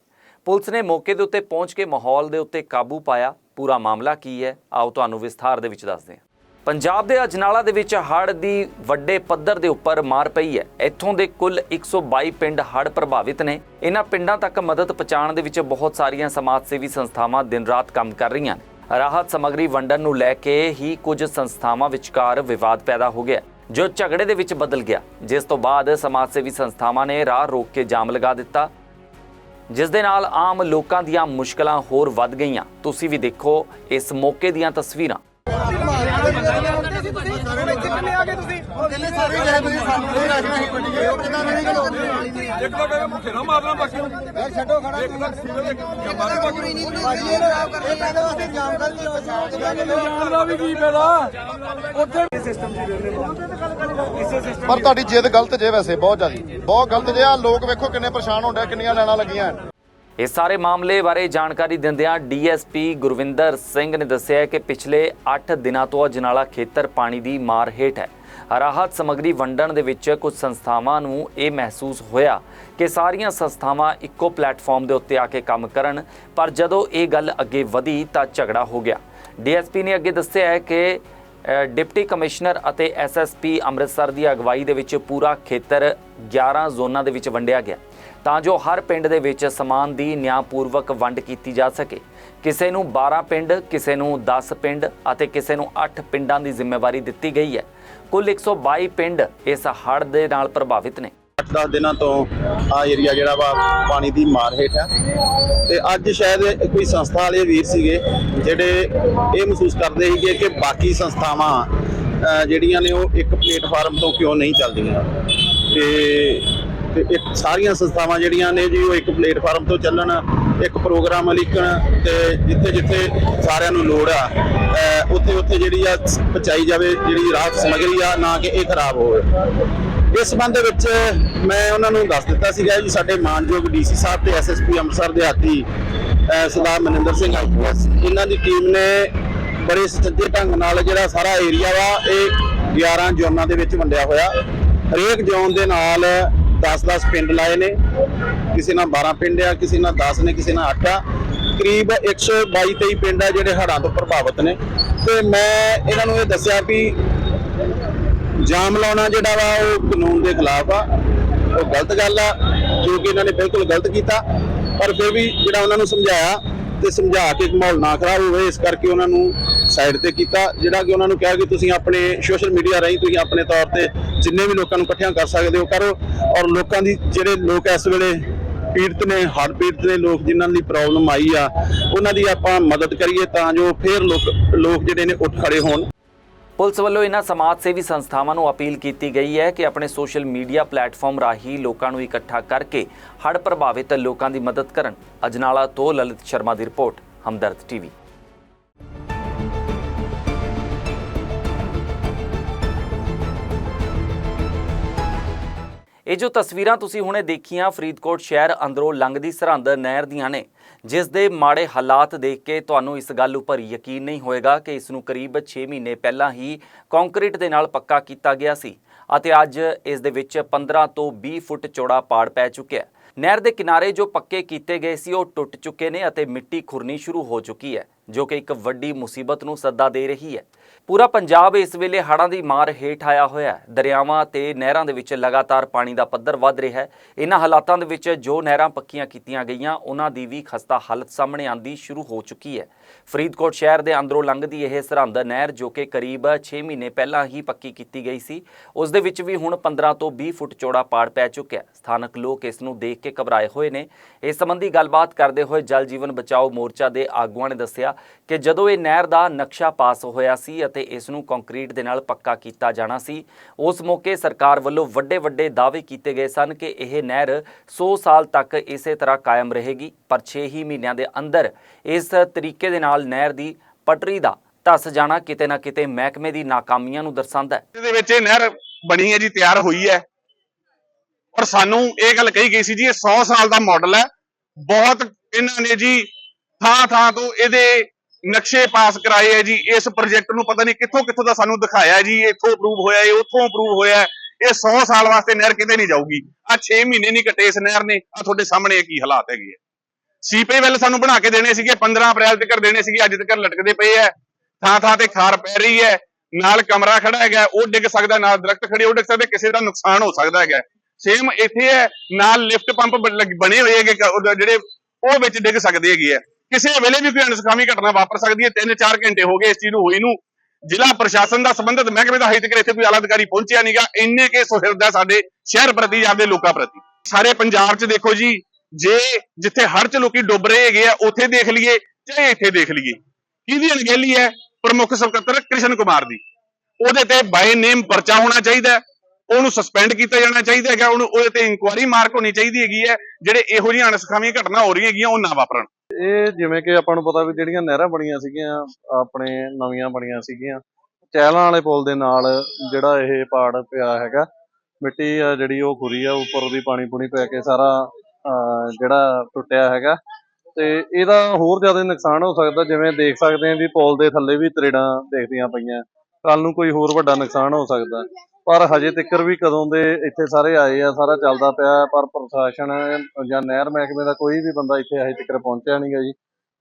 ਪੁਲਿਸ ਨੇ ਮੌਕੇ ਦੇ ਉੱਤੇ ਪਹੁੰਚ ਕੇ ਮਾਹੌਲ ਦੇ ਉੱਤੇ ਕਾਬੂ ਪਾਇਆ। ਪੂਰਾ ਮਾਮਲਾ ਕੀ ਹੈ? ਆਓ ਤੁਹਾਨੂੰ ਵਿਸਥਾਰ ਦੇ ਵਿੱਚ ਦੱਸਦੇ ਹਾਂ। ਪੰਜਾਬ ਦੇ ਅਜਨਾਲਾ ਦੇ ਵਿੱਚ ਹੜ੍ਹ ਦੀ ਵੱਡੇ ਪੱਧਰ ਦੇ ਉੱਪਰ ਮਾਰ ਪਈ ਹੈ। ਇੱਥੋਂ ਦੇ ਕੁੱਲ 122 ਪਿੰਡ ਹੜ੍ਹ ਪ੍ਰਭਾਵਿਤ ਨੇ। ਇਹਨਾਂ ਪਿੰਡਾਂ ਤੱਕ ਮਦਦ ਪਹੁੰਚਾਉਣ ਦੇ ਵਿੱਚ ਬਹੁਤ ਸਾਰੀਆਂ ਸਮਾਜ ਸੇਵੀ ਸੰਸਥਾਵਾਂ ਦਿਨ ਰਾਤ ਕੰਮ ਕਰ ਰਹੀਆਂ ਨੇ। ਰਾਹਤ ਸਮੱਗਰੀ ਵੰਡਣ ਨੂੰ ਲੈ ਕੇ ਹੀ ਕੁਝ ਸੰਸਥਾਵਾਂ ਵਿਚਕਾਰ ਵਿਵਾਦ ਪੈਦਾ ਹੋ ਗਿਆ, ਜੋ ਝਗੜੇ ਦੇ ਵਿੱਚ ਬਦਲ ਗਿਆ। ਜਿਸ ਤੋਂ ਬਾਅਦ ਸਮਾਜ ਸੇਵੀ ਸੰਸਥਾਵਾਂ ਨੇ ਰਾਹ ਰੋਕ ਕੇ ਜਾਮ ਲਗਾ ਦਿੱਤਾ। ਜਿਸ ਦੇ ਨਾਲ ਆਮ ਲੋਕਾਂ ਦੀਆਂ ਮੁਸ਼ਕਲਾਂ ਹੋਰ ਵੱਧ ਗਈਆਂ। ਤੁਸੀਂ ਵੀ ਦੇਖੋ ਇਸ ਮੌਕੇ ਦੀਆਂ ਤਸਵੀਰਾਂ। ਇੱਕ ਤਾਂ ਕਹਿੰਦੇ ਭੁੱਖੇ ਨਾ ਮਾਰਨਾ ਬਾਕੀ ਨੂੰ। ਯਾਰ ਛੱਡੋ ਖੜਾ ਇੱਕ ਤਾਂ ਸਿਵਲ ਦੇ ਜਮਾਰੇ ਬਾਕੀ ਨੂੰ। ਜਾਣਦਾ ਵੀ ਕੀ ਫਾਇਦਾ? ਉੱਥੇ ਪਰ ਤੁਹਾਡੀ ਜਿੱਦ ਗਲਤ ਜੇ ਵੈਸੇ ਬਹੁਤ ਜ਼ਿਆਦੀ। ਬਹੁਤ ਗਲਤ ਜੇ। ਆ ਲੋਕ ਵੇਖੋ ਕਿੰਨੇ ਪਰੇਸ਼ਾਨ ਹੁੰਦੇ ਕਿੰਨੀਆਂ ਲੈਣਾ ਲੱਗੀਆਂ ਇਸ ਸਾਰੇ ਮਾਮਲੇ ਬਾਰੇ ਜਾਣਕਾਰੀ ਦਿੰਦਿਆਂ ਡੀਐਸਪੀ ਗੁਰਵਿੰਦਰ ਸਿੰਘ ਨੇ ਦੱਸਿਆ ਕਿ ਪਿਛਲੇ 8 ਦਿਨਾਂ ਤੋਂ ਅਜਨਾਲਾ ਖੇਤਰ ਪਾਣੀ ਦੀ ਮਾਰ ਹੇਠ ਹੈ। ਰਾਹਤ ਸਮੱਗਰੀ ਵੰਡਣ ਦੇ ਵਿੱਚ ਕੁਝ ਸੰਸਥਾਵਾਂ ਨੂੰ ਇਹ ਮਹਿਸੂਸ ਹੋਇਆ ਕਿ ਸਾਰੀਆਂ ਸੰਸਥਾਵਾਂ ਇੱਕੋ ਪਲੇਟਫਾਰਮ ਦੇ ਉੱਤੇ ਆ ਕੇ ਕੰਮ ਕਰਨ, ਪਰ ਜਦੋਂ ਇਹ ਗੱਲ ਅੱਗੇ ਵਧੀ ਤਾਂ ਝਗੜਾ ਹੋ ਗਿਆ। ਡੀਐਸਪੀ ਨੇ ਅੱਗੇ ਦੱਸਿਆ ਹੈ ਕਿ ਡਿਪਟੀ ਕਮਿਸ਼ਨਰ ਅਤੇ ਐਸਐਸਪੀ ਅੰਮ੍ਰਿਤਸਰ ਦੀ ਅਗਵਾਈ ਦੇ ਵਿੱਚ ਪੂਰਾ ਖੇਤਰ 11 ਜ਼ੋਨਾਂ ਦੇ ਵਿੱਚ ਵੰਡਿਆ ਗਿਆ। ਤਾਂ ਜੋ ਹਰ ਪਿੰਡ ਦੇ ਵਿੱਚ ਸਮਾਨ ਦੀ ਨਿਆਂਪੂਰਵਕ ਵੰਡ ਕੀਤੀ ਜਾ ਸਕੇ। ਕਿਸੇ ਨੂੰ 12 ਪਿੰਡ, ਕਿਸੇ ਨੂੰ 10 ਪਿੰਡ ਅਤੇ ਕਿਸੇ ਨੂੰ 8 ਪਿੰਡਾਂ ਦੀ ਜ਼ਿੰਮੇਵਾਰੀ ਦਿੱਤੀ ਗਈ ਹੈ। ਕੁੱਲ 122 ਪਿੰਡ ਇਸ ਹੜ੍ਹ ਦੇ ਨਾਲ ਪ੍ਰਭਾਵਿਤ ਨੇ। 8-10 ਦਿਨਾਂ ਤੋਂ ਆ ਏਰੀਆ ਜਿਹੜਾ ਵਾ ਪਾਣੀ ਦੀ ਮਾਰ ਹੇਠ ਹੈ ਤੇ ਅੱਜ ਸ਼ਾਇਦ ਕੋਈ ਸੰਸਥਾ ਵਾਲੇ ਵੀਰ ਸੀਗੇ ਜਿਹੜੇ ਇਹ ਮਹਿਸੂਸ ਕਰਦੇ ਸੀਗੇ ਕਿ ਬਾਕੀ ਸੰਸਥਾਵਾਂ ਜਿਹੜੀਆਂ ਨੇ ਉਹ ਇੱਕ ਪਲੇਟਫਾਰਮ ਤੋਂ ਕਿਉਂ ਨਹੀਂ ਚੱਲਦੀਆਂ। ਤੇ ਤੇ ਇਹ ਸਾਰੀਆਂ ਸੰਸਥਾਵਾਂ ਜਿਹੜੀਆਂ ਨੇ ਜੀ, ਉਹ ਇੱਕ ਪਲੇਟਫਾਰਮ ਤੋਂ ਚੱਲਣ, ਇੱਕ ਪ੍ਰੋਗਰਾਮ ਲਿਖਣ ਤੇ ਜਿੱਥੇ ਜਿੱਥੇ ਸਾਰਿਆਂ ਨੂੰ ਲੋੜ ਆ। ਉੱਥੇ ਉੱਥੇ ਜਿਹੜੀ ਆ ਪਹੁੰਚਾਈ ਜਾਵੇ, ਜਿਹੜੀ ਰਾਹਤ ਸਮੱਗਰੀ ਆ, ਨਾ ਕਿ ਇਹ ਖਰਾਬ ਹੋਵੇ। ਇਸ ਸੰਬੰਧ ਦੇ ਵਿੱਚ ਮੈਂ ਉਹਨਾਂ ਨੂੰ ਦੱਸ ਦਿੱਤਾ ਸੀਗਾ ਜੀ, ਸਾਡੇ ਮਾਨਯੋਗ ਡੀਸੀ ਸਾਹਿਬ ਤੇ ਐਸਐਸਪੀ ਅੰਮ੍ਰਿਤਸਰ ਦੇ ਹਾਤੀ ਅਹ ਸਰਦਾਰ ਮਨਿੰਦਰ ਸਿੰਘ ਆਈਪੀਐਸ ਇਹਨਾਂ ਦੀ ਟੀਮ ਨੇ ਬੜੇ ਸੱਜੇ ਢੰਗ ਨਾਲ ਜਿਹੜਾ ਸਾਰਾ ਏਰੀਆ ਵਾ, ਇਹ 11 ਜ਼ੋਨਾਂ ਦੇ ਵਿੱਚ ਵੰਡਿਆ ਹੋਇਆ। ਹਰੇਕ ਜ਼ੋਨ ਦੇ ਨਾਲ 10-10 ਪਿੰਡ ਲਾਏ ਨੇ। ਕਿਸੇ ਨਾਲ 12 ਪਿੰਡ ਆ, ਕਿਸੇ ਨਾਲ 10 ਨੇ, ਕਿਸੇ ਨਾਲ 8 ਆ। ਕਰੀਬ 122-23 ਪਿੰਡ ਆ ਜਿਹੜੇ ਹੜ੍ਹਾਂ ਤੋਂ ਪ੍ਰਭਾਵਿਤ ਨੇ। ਤੇ ਮੈਂ ਇਹਨਾਂ ਨੂੰ ਇਹ ਦੱਸਿਆ ਵੀ ਜਾਮ ਲਾਉਣਾ ਜਿਹੜਾ ਵਾ, ਉਹ ਕਾਨੂੰਨ ਦੇ ਖਿਲਾਫ ਆ। ਉਹ ਗਲਤ ਗੱਲ ਆ, ਜੋ ਕਿ ਇਹਨਾਂ ਨੇ ਬਿਲਕੁਲ ਗਲਤ ਕੀਤਾ। ਪਰ ਫਿਰ ਵੀ ਜਿਹੜਾ ਉਹਨਾਂ ਨੂੰ ਸਮਝਾਇਆ ਤੇ ਸਮਝਾ ਕੇ ਮਾਹੌਲ ਨਾ ਖਰਾਬ ਹੋਵੇ, ਇਸ ਕਰਕੇ ਉਹਨਾਂ ਨੂੰ ਸਾਈਡ ਤੇ ਕੀਤਾ। ਜਿਹੜਾ ਕਿ ਉਹਨਾਂ ਨੂੰ ਕਿਹਾ ਕਿ ਤੁਸੀਂ ਆਪਣੇ ਸੋਸ਼ਲ ਮੀਡੀਆ ਰਾਹੀਂ ਤੁਸੀਂ ਆਪਣੇ ਤੌਰ ਤੇ ਜਿੰਨੇ ਵੀ ਲੋਕਾਂ ਨੂੰ ਇਕੱਠਿਆਂ ਕਰ ਸਕਦੇ ਹੋ ਕਰੋ ਔਰ ਲੋਕਾਂ ਦੀ ਜਿਹੜੇ ਲੋਕ ਇਸ ਵੇਲੇ ਪੀੜਤ ਨੇ, ਹੜ੍ਹ ਪੀੜਤ ਦੇ ਲੋਕ ਜਿਨ੍ਹਾਂ ਦੀ ਪ੍ਰੋਬਲਮ ਆਈ ਆ, ਉਹਨਾਂ ਦੀ ਆਪਾਂ ਮਦਦ ਕਰੀਏ ਤਾਂ ਜੋ ਫਿਰ ਲੋਕ ਲੋਕ ਜਿਹੜੇ ਨੇ ਉੱਠ ਖੜੇ ਹੋਣ। ਪੁਲਿਸ ਵੱਲੋਂ ਇਹਨਾਂ ਸਮਾਜ ਸੇਵੀ ਸੰਸਥਾਵਾਂ ਨੂੰ ਅਪੀਲ ਕੀਤੀ ਗਈ ਹੈ ਕਿ ਆਪਣੇ ਸੋਸ਼ਲ ਮੀਡੀਆ ਪਲੇਟਫਾਰਮ ਰਾਹੀਂ ਲੋਕਾਂ ਨੂੰ ਇਕੱਠਾ ਕਰਕੇ ਹੜ੍ਹ ਪ੍ਰਭਾਵਿਤ ਲੋਕਾਂ ਦੀ ਮਦਦ ਕਰਨ। ਅਜਨਾਲਾ ਤੋਂ ਲਲਿਤ ਸ਼ਰਮਾ ਦੀ ਰਿਪੋਰਟ, ਹਮਦਰਦ ਟੀਵੀ। ਇਹ ਜੋ ਤਸਵੀਰਾਂ ਤੁਸੀਂ ਹੁਣੇ ਦੇਖੀਆਂ, ਫਰੀਦਕੋਟ ਸ਼ਹਿਰ ਅੰਦਰੋਂ ਲੰਘਦੀ ਸਰਹੰਦ ਨਹਿਰ ਦੀਆਂ ਨੇ, ਜਿਸ ਦੇ ਮਾੜੇ ਹਾਲਾਤ ਦੇਖ ਕੇ ਤੁਹਾਨੂੰ ਇਸ ਗੱਲ ਉੱਪਰ ਯਕੀਨ ਨਹੀਂ ਹੋਏਗਾ ਕਿ ਇਸ ਨੂੰ ਕਰੀਬ 6 ਮਹੀਨੇ ਪਹਿਲਾਂ ਹੀ ਕੰਕਰੀਟ ਦੇ ਨਾਲ ਪੱਕਾ ਕੀਤਾ ਗਿਆ ਸੀ ਅਤੇ ਅੱਜ ਇਸ ਦੇ ਵਿੱਚ 15 ਤੋਂ 20 ਫੁੱਟ ਚੌੜਾ ਪਾੜ ਪੈ ਚੁੱਕਿਆ ਹੈ। ਨਹਿਰ ਦੇ ਕਿਨਾਰੇ ਜੋ ਪੱਕੇ ਕੀਤੇ ਗਏ ਸੀ, ਉਹ ਟੁੱਟ ਚੁੱਕੇ ਨੇ ਅਤੇ ਮਿੱਟੀ ਖੁਰਨੀ ਸ਼ੁਰੂ ਹੋ ਚੁੱਕੀ ਹੈ, ਜੋ ਕਿ ਇੱਕ ਵੱਡੀ ਮੁਸੀਬਤ ਨੂੰ ਸੱਦਾ ਦੇ ਰਹੀ ਹੈ। ਪੂਰਾ ਪੰਜਾਬ ਇਸ ਵੇਲੇ ਹੜ੍ਹਾਂ ਦੀ ਮਾਰ ਹੇਠ ਆਇਆ ਹੋਇਆ ਹੈ। ਦਰਿਆਵਾਂ ਤੇ ਨਹਿਰਾਂ ਦੇ ਵਿੱਚ ਲਗਾਤਾਰ ਪਾਣੀ ਦਾ ਪੱਧਰ ਵੱਧ ਰਿਹਾ ਹੈ। ਇਹਨਾਂ ਹਾਲਾਤਾਂ ਦੇ ਵਿੱਚ ਜੋ ਨਹਿਰਾਂ ਪੱਕੀਆਂ ਕੀਤੀਆਂ ਗਈਆਂ ਉਹਨਾਂ ਦੀ ਵੀ ਖਸਤਾ ਹਾਲਤ ਸਾਹਮਣੇ ਆਂਦੀ ਸ਼ੁਰੂ ਹੋ ਚੁੱਕੀ ਹੈ। ਫਰੀਦਕੋਟ ਸ਼ਹਿਰ ਦੇ ਅੰਦਰੋਂ ਲੰਘਦੀ ਇਹ ਸਰਹੰਦ ਨਹਿਰ, ਜੋ ਕਿ ਕਰੀਬ 6 ਮਹੀਨੇ ਪਹਿਲਾਂ ਹੀ ਪੱਕੀ ਕੀਤੀ ਗਈ ਸੀ, ਉਸ ਦੇ ਵਿੱਚ ਵੀ ਹੁਣ 15 ਤੋਂ 20 ਫੁੱਟ ਚੌੜਾ ਪਾੜ ਪੈ ਚੁੱਕਿਆ ਸਥਾਨਕ ਲੋਕ ਇਸ ਨੂੰ ਦੇਖ ਕੇ ਘਬਰਾਏ ਹੋਏ ਨੇ। ਇਸ ਸੰਬੰਧੀ ਗੱਲਬਾਤ ਕਰਦੇ ਹੋਏ ਜਲ ਜੀਵਨ ਬਚਾਓ ਮੋਰਚਾ ਦੇ ਆਗੂਆਂ ਨੇ ਦੱਸਿਆ ਕਿ ਜਦੋਂ ਇਹ ਨਹਿਰ ਦਾ ਨਕਸ਼ਾ ਪਾਸ ਹੋਇਆ ਸੀ ਅਤੇ ਇਸ ਨੂੰ ਕੰਕਰੀਟ ਦੇ ਨਾਲ ਪੱਕਾ ਕੀਤਾ ਜਾਣਾ ਸੀ, ਉਸ ਮੌਕੇ ਸਰਕਾਰ ਵੱਲੋਂ ਵੱਡੇ ਵੱਡੇ ਦਾਅਵੇ ਕੀਤੇ ਗਏ ਸਨ ਕਿ ਇਹ ਨਹਿਰ 100 ਸਾਲ ਤੱਕ ਇਸੇ ਤਰ੍ਹਾਂ ਕਾਇਮ ਰਹੇਗੀ, ਪਰ 6 ਹੀ ਮਹੀਨਿਆਂ ਦੇ ਅੰਦਰ ਇਸ ਤਰੀਕੇ ਦੇ ਨਾਲ ਨਹਿਰ ਦੀ ਪਟਰੀ ਦਾ ਧੱਸ ਜਾਣਾ ਕਿਤੇ ਨਾ ਕਿਤੇ ਮਹਿਕਮੇ ਦੀ ਨਾਕਾਮੀਆਂ ਨੂੰ ਦਰਸਾਉਂਦਾ ਹੈ। ਇਹਦੇ ਵਿੱਚ ਇਹ ਨਹਿਰ ਬਣੀ ਹੈ ਜੀ, ਤਿਆਰ ਹੋਈ ਹੈ। ਔਰ ਸਾਨੂੰ ਇਹ ਗੱਲ ਕਹੀ ਗਈ ਸੀ ਜੀ, ਇਹ 100 ਸਾਲ ਦਾ ਮਾਡਲ ਹੈ। ਬਹੁਤ ਇਹਨਾਂ ਨੇ ਜੀ ਥਾਂ ਥਾਂ ਤੋਂ ਇਹਦੇ ਨਕਸ਼ੇ ਪਾਸ ਕਰਾਏ ਹੈ ਜੀ। ਇਸ ਪ੍ਰੋਜੈਕਟ ਨੂੰ ਪਤਾ ਨਹੀਂ ਕਿੱਥੋਂ ਕਿੱਥੋਂ ਦਾ ਸਾਨੂੰ ਦਿਖਾਇਆ ਜੀ। ਇੱਥੋਂ ਅਪਰੂਵ ਹੋਇਆ, ਇਹ ਉੱਥੋਂ ਅਪਰੂਵ ਹੋਇਆ ਇਹ 100 ਸਾਲ ਵਾਸਤੇ ਨਹਿਰ ਕਿਤੇ ਨਹੀਂ ਜਾਊਗੀ। ਆ 6 ਮਹੀਨੇ ਨਹੀਂ ਕੱਟੇ ਇਸ ਨਹਿਰ ਨੇ। ਆ ਤੁਹਾਡੇ ਸਾਹਮਣੇ ਇਹ ਕੀ ਹਾਲਾਤ ਹੈਗੇ ਆ। ਸੀਪੇ ਵੈਲ ਸਾਨੂੰ ਬਣਾ ਕੇ ਦੇਣੇ ਸੀਗੇ 15 ਅਪ੍ਰੈਲ ਤੱਕ ਦੇਣੇ ਸੀਗੇ, ਅੱਜ ਤੱਕ ਲਟਕਦੇ ਪਏ ਐ ਥਾਂ ਥਾਂ ਤੇ ਖਾਰ ਪੈ ਰਹੀ ਹੈ, ਨਾਲ ਕਮਰਾ ਖੜਾ ਹੈਗਾ, ਉਹ ਡਿੱਗ ਸਕਦਾ, ਨਾਲ ਦਰਖਤ ਖੜੇ ਉਹ ਡਿੱਗ ਸਕਦੇ, ਕਿਸੇ ਦਾ ਨੁਕਸਾਨ ਹੋ ਸਕਦਾ ਹੈਗਾ। ਸੇਮ ਇੱਥੇ ਹੈ, ਨਾਲ ਲਿਫਟ ਪੰਪ ਬਣੇ ਹੋਏ ਹੈਗੇ ਜਿਹੜੇ ਉਹ ਵਿੱਚ ਡਿੱਗ ਸਕਦੇ ਹੈਗੇ ਆ ਕਿਸੇ ਵੇਲੇ ਵੀ ਕੋਈ ਅਣਸੁਖਾਵੀ ਘਟਨਾ ਵਾਪਰ ਸਕਦੀ ਹੈ 3-4 ਘੰਟੇ ਹੋ ਗਏ ਇਸ ਚੀਜ਼ ਨੂੰ ਹੋਈ ਨੂੰ। ਜ਼ਿਲ੍ਹਾ ਪ੍ਰਸ਼ਾਸਨ ਦਾ ਸੰਬੰਧਿਤ ਮਹਿਕਮੇ ਦਾ ਹਜੇ ਤੱਕ ਇੱਥੇ ਕੋਈ ਆਲਾ ਅਧਿਕਾਰੀ ਪਹੁੰਚਿਆ ਨਹੀਂਗਾ ਇੰਨੇ ਕੇ ਸੁਹਿਰਦ ਸਾਡੇ ਸ਼ਹਿਰ ਪ੍ਰਤੀ ਜਾਂ ਆਪਦੇ ਲੋਕਾਂ ਪ੍ਰਤੀ। ਸਾਰੇ ਪੰਜਾਬ 'ਚ ਦੇਖੋ ਜੀ, ਜੇ ਜਿੱਥੇ ਹਰ ਚ ਲੋਕੀ ਡੁੱਬ ਰਹੇ ਹੈਗੇ ਆ, ਉੱਥੇ ਦੇਖ ਲਈਏ ਚਾਹੇ ਇੱਥੇ ਦੇਖ ਲਈਏ। ਕਿਹਦੀ ਅਣਗਹਿਲੀ ਹੈ? ਪ੍ਰਮੁੱਖ ਸਕੱਤਰ ਕ੍ਰਿਸ਼ਨ ਕੁਮਾਰ ਦੀ। ਉਹਦੇ ਤੇ ਬਾਈ ਨੇਮ ਪਰਚਾ ਹੋਣਾ ਚਾਹੀਦਾ ਉਹਨੂੰ ਸਸਪੈਂਡ ਕੀਤਾ ਜਾਣਾ ਚਾਹੀਦਾ ਹੈਗਾ, ਉਹਨੂੰ ਉਹਦੇ ਤੇ ਇਨਕੁਆਇਰੀ ਮਾਰਕ ਹੋਣੀ ਚਾਹੀਦੀ ਹੈਗੀ ਹੈ, ਜਿਹੜੇ ਇਹੋ ਜਿਹੀਆਂ ਅਣਸਖਾਵੀਆਂ ਘਟਨਾ ਹੋ ਰਹੀਆਂ ਹੈਗੀਆਂ, ਉਹ ਨਾ ਵਾਪਰਨ। ਇਹ ਜਿਵੇਂ ਕਿ ਆਪਾਂ ਨੂੰ ਪਤਾ ਵੀ ਜਿਹੜੀਆਂ ਨਹਿਰਾਂ ਬਣੀਆਂ ਸੀਗੀਆਂ, ਆਪਣੇ ਨਵੀਆਂ ਬਣੀਆਂ ਸੀਗੀਆਂ, ਚਹਿਲਾਂ ਵਾਲੇ ਪੁਲ ਦੇ ਨਾਲ ਜਿਹੜਾ ਇਹ ਪਾੜ ਪਿਆ ਹੈਗਾ, ਮਿੱਟੀ ਆ ਜਿਹੜੀ ਉਹ ਖੁਰੀ ਆ, ਉੱਪਰ ਦੀ ਪਾਣੀ ਪੂਣੀ ਪੈ ਕੇ ਸਾਰਾ ਜਿਹੜਾ ਟੁੱਟਿਆ ਹੈਗਾ। ਤੇ ਇਹਦਾ ਹੋਰ ਜ਼ਿਆਦਾ ਨੁਕਸਾਨ ਹੋ ਸਕਦਾ, ਜਿਵੇਂ ਦੇਖ ਸਕਦੇ ਆ ਵੀ ਪੁਲ ਦੇ ਥੱਲੇ ਵੀ ਤਰੇੜਾਂ ਦੇਖਦੀਆਂ ਪਈਆਂ। ਕੱਲ ਨੂੰ ਕੋਈ ਹੋਰ ਵੱਡਾ ਨੁਕਸਾਨ ਹੋ ਸਕਦਾ। ਪਰ ਹਜੇ ਤੱਕਰ ਵੀ ਕਦੋਂ ਦੇ ਇੱਥੇ ਸਾਰੇ ਆਏ ਆ, ਸਾਰਾ ਚੱਲਦਾ ਪਿਆ ਪਰ ਪ੍ਰਸ਼ਾਸਨ ਜਾਂ ਨਹਿਰ ਮਹਿਕਮੇ ਦਾ ਕੋਈ ਵੀ ਬੰਦਾ ਇੱਥੇ ਹਜੇ ਤੱਕ ਪਹੁੰਚਿਆ ਨਹੀਂਗਾ ਜੀ।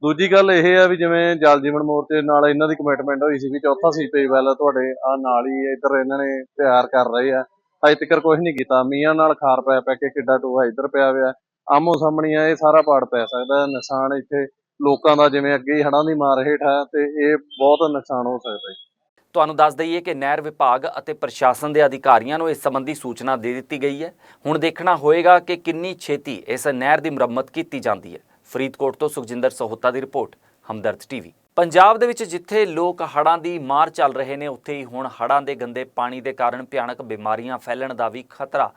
ਦੂਜੀ ਗੱਲ ਇਹ ਆ ਵੀ ਜਿਵੇਂ ਜਲ ਜੀਵਨ ਮੋਰਚੇ ਨਾਲ ਇਹਨਾਂ ਦੀ ਕਮਿਟਮੈਂਟ ਹੋਈ ਸੀ ਵੀ ਚੌਥਾ ਸੀਪੇਜ ਵੈਲ ਤੁਹਾਡੇ ਆ ਨਾਲ ਹੀ ਇੱਧਰ ਇਹਨਾਂ ਨੇ ਤਿਆਰ ਕਰ ਰਹੇ ਆ। ਹਜੇ ਤੱਕ ਕੁਝ ਨਹੀਂ ਕੀਤਾ। ਮੀਆਂ ਨਾਲ ਖਾਰ ਪੈ ਪੈ ਕੇ ਕਿੱਡਾ ਟੋਆ ਇੱਧਰ ਪਿਆ ਹੋਇਆ। ਆਮੋ ਸਾਹਮਣੇ ਆ, ਇਹ ਸਾਰਾ ਪਾੜ ਪੈ ਸਕਦਾ ਨੁਕਸਾਨ ਇੱਥੇ ਲੋਕਾਂ ਦਾ ਜਿਵੇਂ ਅੱਗੇ ਹੀ ਹੜ੍ਹਾਂ ਦੀ ਮਾਰ ਹੇਠ ਹੈ ਤੇ ਇਹ ਬਹੁਤ ਨੁਕਸਾਨ ਹੋ ਸਕਦਾ ਹੈ। ਤੁਹਾਨੂੰ ਦੱਸ ਦਈਏ ਕਿ ਨਹਿਰ ਵਿਭਾਗ ਅਤੇ ਪ੍ਰਸ਼ਾਸਨ ਦੇ ਅਧਿਕਾਰੀਆਂ ਨੂੰ ਇਸ ਸੰਬੰਧੀ ਸੂਚਨਾ ਦੇ ਦਿੱਤੀ ਗਈ ਹੈ। ਹੁਣ ਦੇਖਣਾ ਹੋਏਗਾ ਕਿ ਕਿੰਨੀ ਛੇਤੀ ਇਸ ਨਹਿਰ ਦੀ ਮੁਰੰਮਤ ਕੀਤੀ ਜਾਂਦੀ ਹੈ। ਫਰੀਦਕੋਟ ਤੋਂ ਸੁਖਜਿੰਦਰ ਸਹੋਤਾ ਦੀ ਰਿਪੋਰਟ, ਹਮਦਰਦ ਟੀਵੀ। ਪੰਜਾਬ ਦੇ ਵਿੱਚ ਜਿੱਥੇ ਲੋਕ ਹੜ੍ਹਾਂ ਦੀ ਮਾਰ ਚੱਲ ਰਹੇ ਨੇ, ਉੱਥੇ ਹੀ ਹੁਣ ਹੜ੍ਹਾਂ ਦੇ ਗੰਦੇ ਪਾਣੀ ਦੇ ਕਾਰਨ ਭਿਆਨਕ ਬਿਮਾਰੀਆਂ ਫੈਲਣ ਦਾ ਵੀ ਖਤਰਾ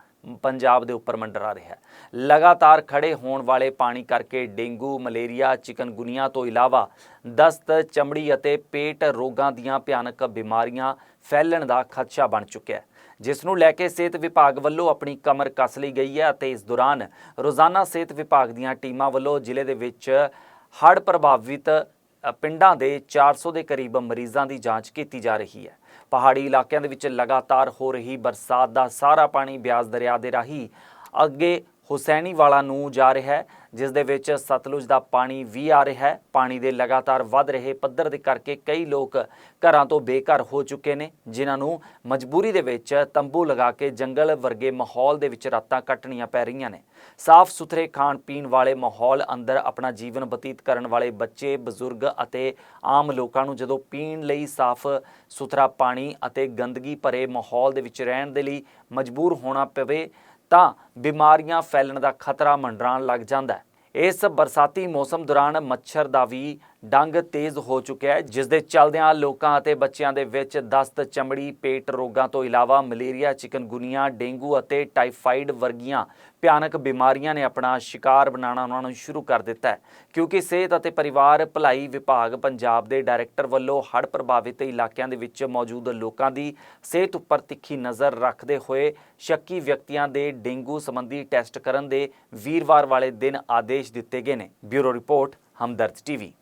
ਪੰਜਾਬ ਦੇ ਉੱਪਰ ਮੰਡਰਾ ਰਿਹਾ ਹੈ। ਲਗਾਤਾਰ ਖੜੇ ਹੋਣ ਵਾਲੇ ਪਾਣੀ ਕਰਕੇ ਡੇਂਗੂ, ਮਲੇਰੀਆ, ਚਿਕਨਗੁਨੀਆ ਤੋਂ ਇਲਾਵਾ ਦਸਤ, ਚਮੜੀ ਅਤੇ ਪੇਟ ਰੋਗਾਂ ਦੀਆਂ ਭਿਆਨਕ ਬਿਮਾਰੀਆਂ ਫੈਲਣ ਦਾ ਖਦਸ਼ਾ ਬਣ ਚੁੱਕਿਆ ਹੈ। ਜਿਸ ਨੂੰ ਲੈ ਕੇ ਸਿਹਤ ਵਿਭਾਗ ਵੱਲੋਂ ਆਪਣੀ ਕਮਰ ਕੱਸ ਲਈ ਗਈ ਹੈ ਅਤੇ ਇਸ ਦੌਰਾਨ ਰੋਜ਼ਾਨਾ ਸਿਹਤ ਵਿਭਾਗ ਦੀਆਂ ਟੀਮਾਂ ਵੱਲੋਂ ਜ਼ਿਲ੍ਹੇ ਦੇ ਵਿੱਚ ਹੜ੍ਹ ਪ੍ਰਭਾਵਿਤ ਪਿੰਡਾਂ ਦੇ 400 ਦੇ ਕਰੀਬ ਮਰੀਜ਼ਾਂ ਦੀ ਜਾਂਚ ਕੀਤੀ ਜਾ ਰਹੀ ਹੈ। ਪਹਾੜੀ ਇਲਾਕਿਆਂ ਦੇ ਵਿੱਚ ਲਗਾਤਾਰ ਹੋ ਰਹੀ ਬਰਸਾਤ ਦਾ ਸਾਰਾ ਪਾਣੀ ਬਿਆਸ ਦਰਿਆ ਦੇ ਰਾਹੀਂ ਅੱਗੇ ਹੁਸੈਨੀਵਾਲਾ ਨੂੰ ਜਾ ਰਿਹਾ ਹੈ। ਜਿਸ ਦੇ ਵਿੱਚ ਸਤਲੁਜ ਦਾ ਪਾਣੀ ਵੀ ਆ ਰਿਹਾ ਹੈ। ਪਾਣੀ ਦੇ ਲਗਾਤਾਰ ਵੱਧ ਰਹੇ ਪੱਧਰ ਦੇ ਕਰਕੇ ਕਈ ਲੋਕ ਘਰਾਂ ਤੋਂ ਬੇਘਰ ਹੋ ਚੁੱਕੇ ਨੇ, ਜਿਨ੍ਹਾਂ ਨੂੰ ਮਜਬੂਰੀ ਦੇ ਵਿੱਚ ਤੰਬੂ ਲਗਾ ਕੇ ਜੰਗਲ ਵਰਗੇ ਮਾਹੌਲ ਦੇ ਵਿੱਚ ਰਾਤਾਂ ਕੱਟਣੀਆਂ ਪੈ ਰਹੀਆਂ ਨੇ। ਸਾਫ਼ ਸੁਥਰੇ ਖਾਣ ਪੀਣ ਵਾਲੇ ਮਾਹੌਲ ਅੰਦਰ ਆਪਣਾ ਜੀਵਨ ਬਤੀਤ ਕਰਨ ਵਾਲੇ ਬੱਚੇ, ਬਜ਼ੁਰਗ ਅਤੇ ਆਮ ਲੋਕਾਂ ਨੂੰ ਜਦੋਂ ਪੀਣ ਲਈ ਸਾਫ਼ ਸੁਥਰਾ ਪਾਣੀ ਅਤੇ ਗੰਦਗੀ ਭਰੇ ਮਾਹੌਲ ਦੇ ਵਿੱਚ ਰਹਿਣ ਦੇ ਲਈ ਮਜਬੂਰ ਹੋਣਾ ਪਵੇ ਤਾਂ ਬਿਮਾਰੀਆਂ ਫੈਲਣ ਦਾ ਖਤਰਾ ਮੰਡਰਾਉਣ ਲੱਗ ਜਾਂਦਾ ਹੈ। ਇਸ ਬਰਸਾਤੀ ਮੌਸਮ ਦੌਰਾਨ ਮੱਛਰ ਦਾ ਵੀ ਡੰਗ ਤੇਜ਼ ਹੋ ਚੁੱਕਿਆ ਹੈ, ਜਿਸ ਦੇ ਚੱਲਦਿਆਂ ਲੋਕਾਂ ਅਤੇ ਬੱਚਿਆਂ ਦੇ ਵਿੱਚ ਦਸਤ, ਚਮੜੀ, ਪੇਟ ਰੋਗਾਂ ਤੋਂ ਇਲਾਵਾ ਮਲੇਰੀਆ, ਚਿਕਨਗੁਨੀਆ, ਡੇਂਗੂ ਅਤੇ ਟਾਈਫਾਈਡ ਵਰਗੀਆਂ ਭਿਆਨਕ ਬਿਮਾਰੀਆਂ ਨੇ ਆਪਣਾ ਸ਼ਿਕਾਰ ਬਣਾਉਣਾ ਉਹਨਾਂ ਨੂੰ ਸ਼ੁਰੂ ਕਰ ਦਿੱਤਾ ਹੈ। ਕਿਉਂਕਿ ਸਿਹਤ ਅਤੇ ਪਰਿਵਾਰ ਭਲਾਈ ਵਿਭਾਗ ਪੰਜਾਬ ਦੇ ਡਾਇਰੈਕਟਰ ਵੱਲੋਂ ਹੜ੍ਹ ਪ੍ਰਭਾਵਿਤ ਇਲਾਕਿਆਂ ਦੇ ਵਿੱਚ ਮੌਜੂਦ ਲੋਕਾਂ ਦੀ ਸਿਹਤ ਉੱਪਰ ਤਿੱਖੀ ਨਜ਼ਰ ਰੱਖਦੇ ਹੋਏ ਸ਼ੱਕੀ ਵਿਅਕਤੀਆਂ ਦੇ ਡੇਂਗੂ ਸੰਬੰਧੀ ਟੈਸਟ ਕਰਨ ਦੇ ਵੀਰਵਾਰ ਵਾਲੇ ਦਿਨ ਆਦੇਸ਼ ਦਿੱਤੇ ਗਏ ਨੇ। Bureau report, Hamdard TV.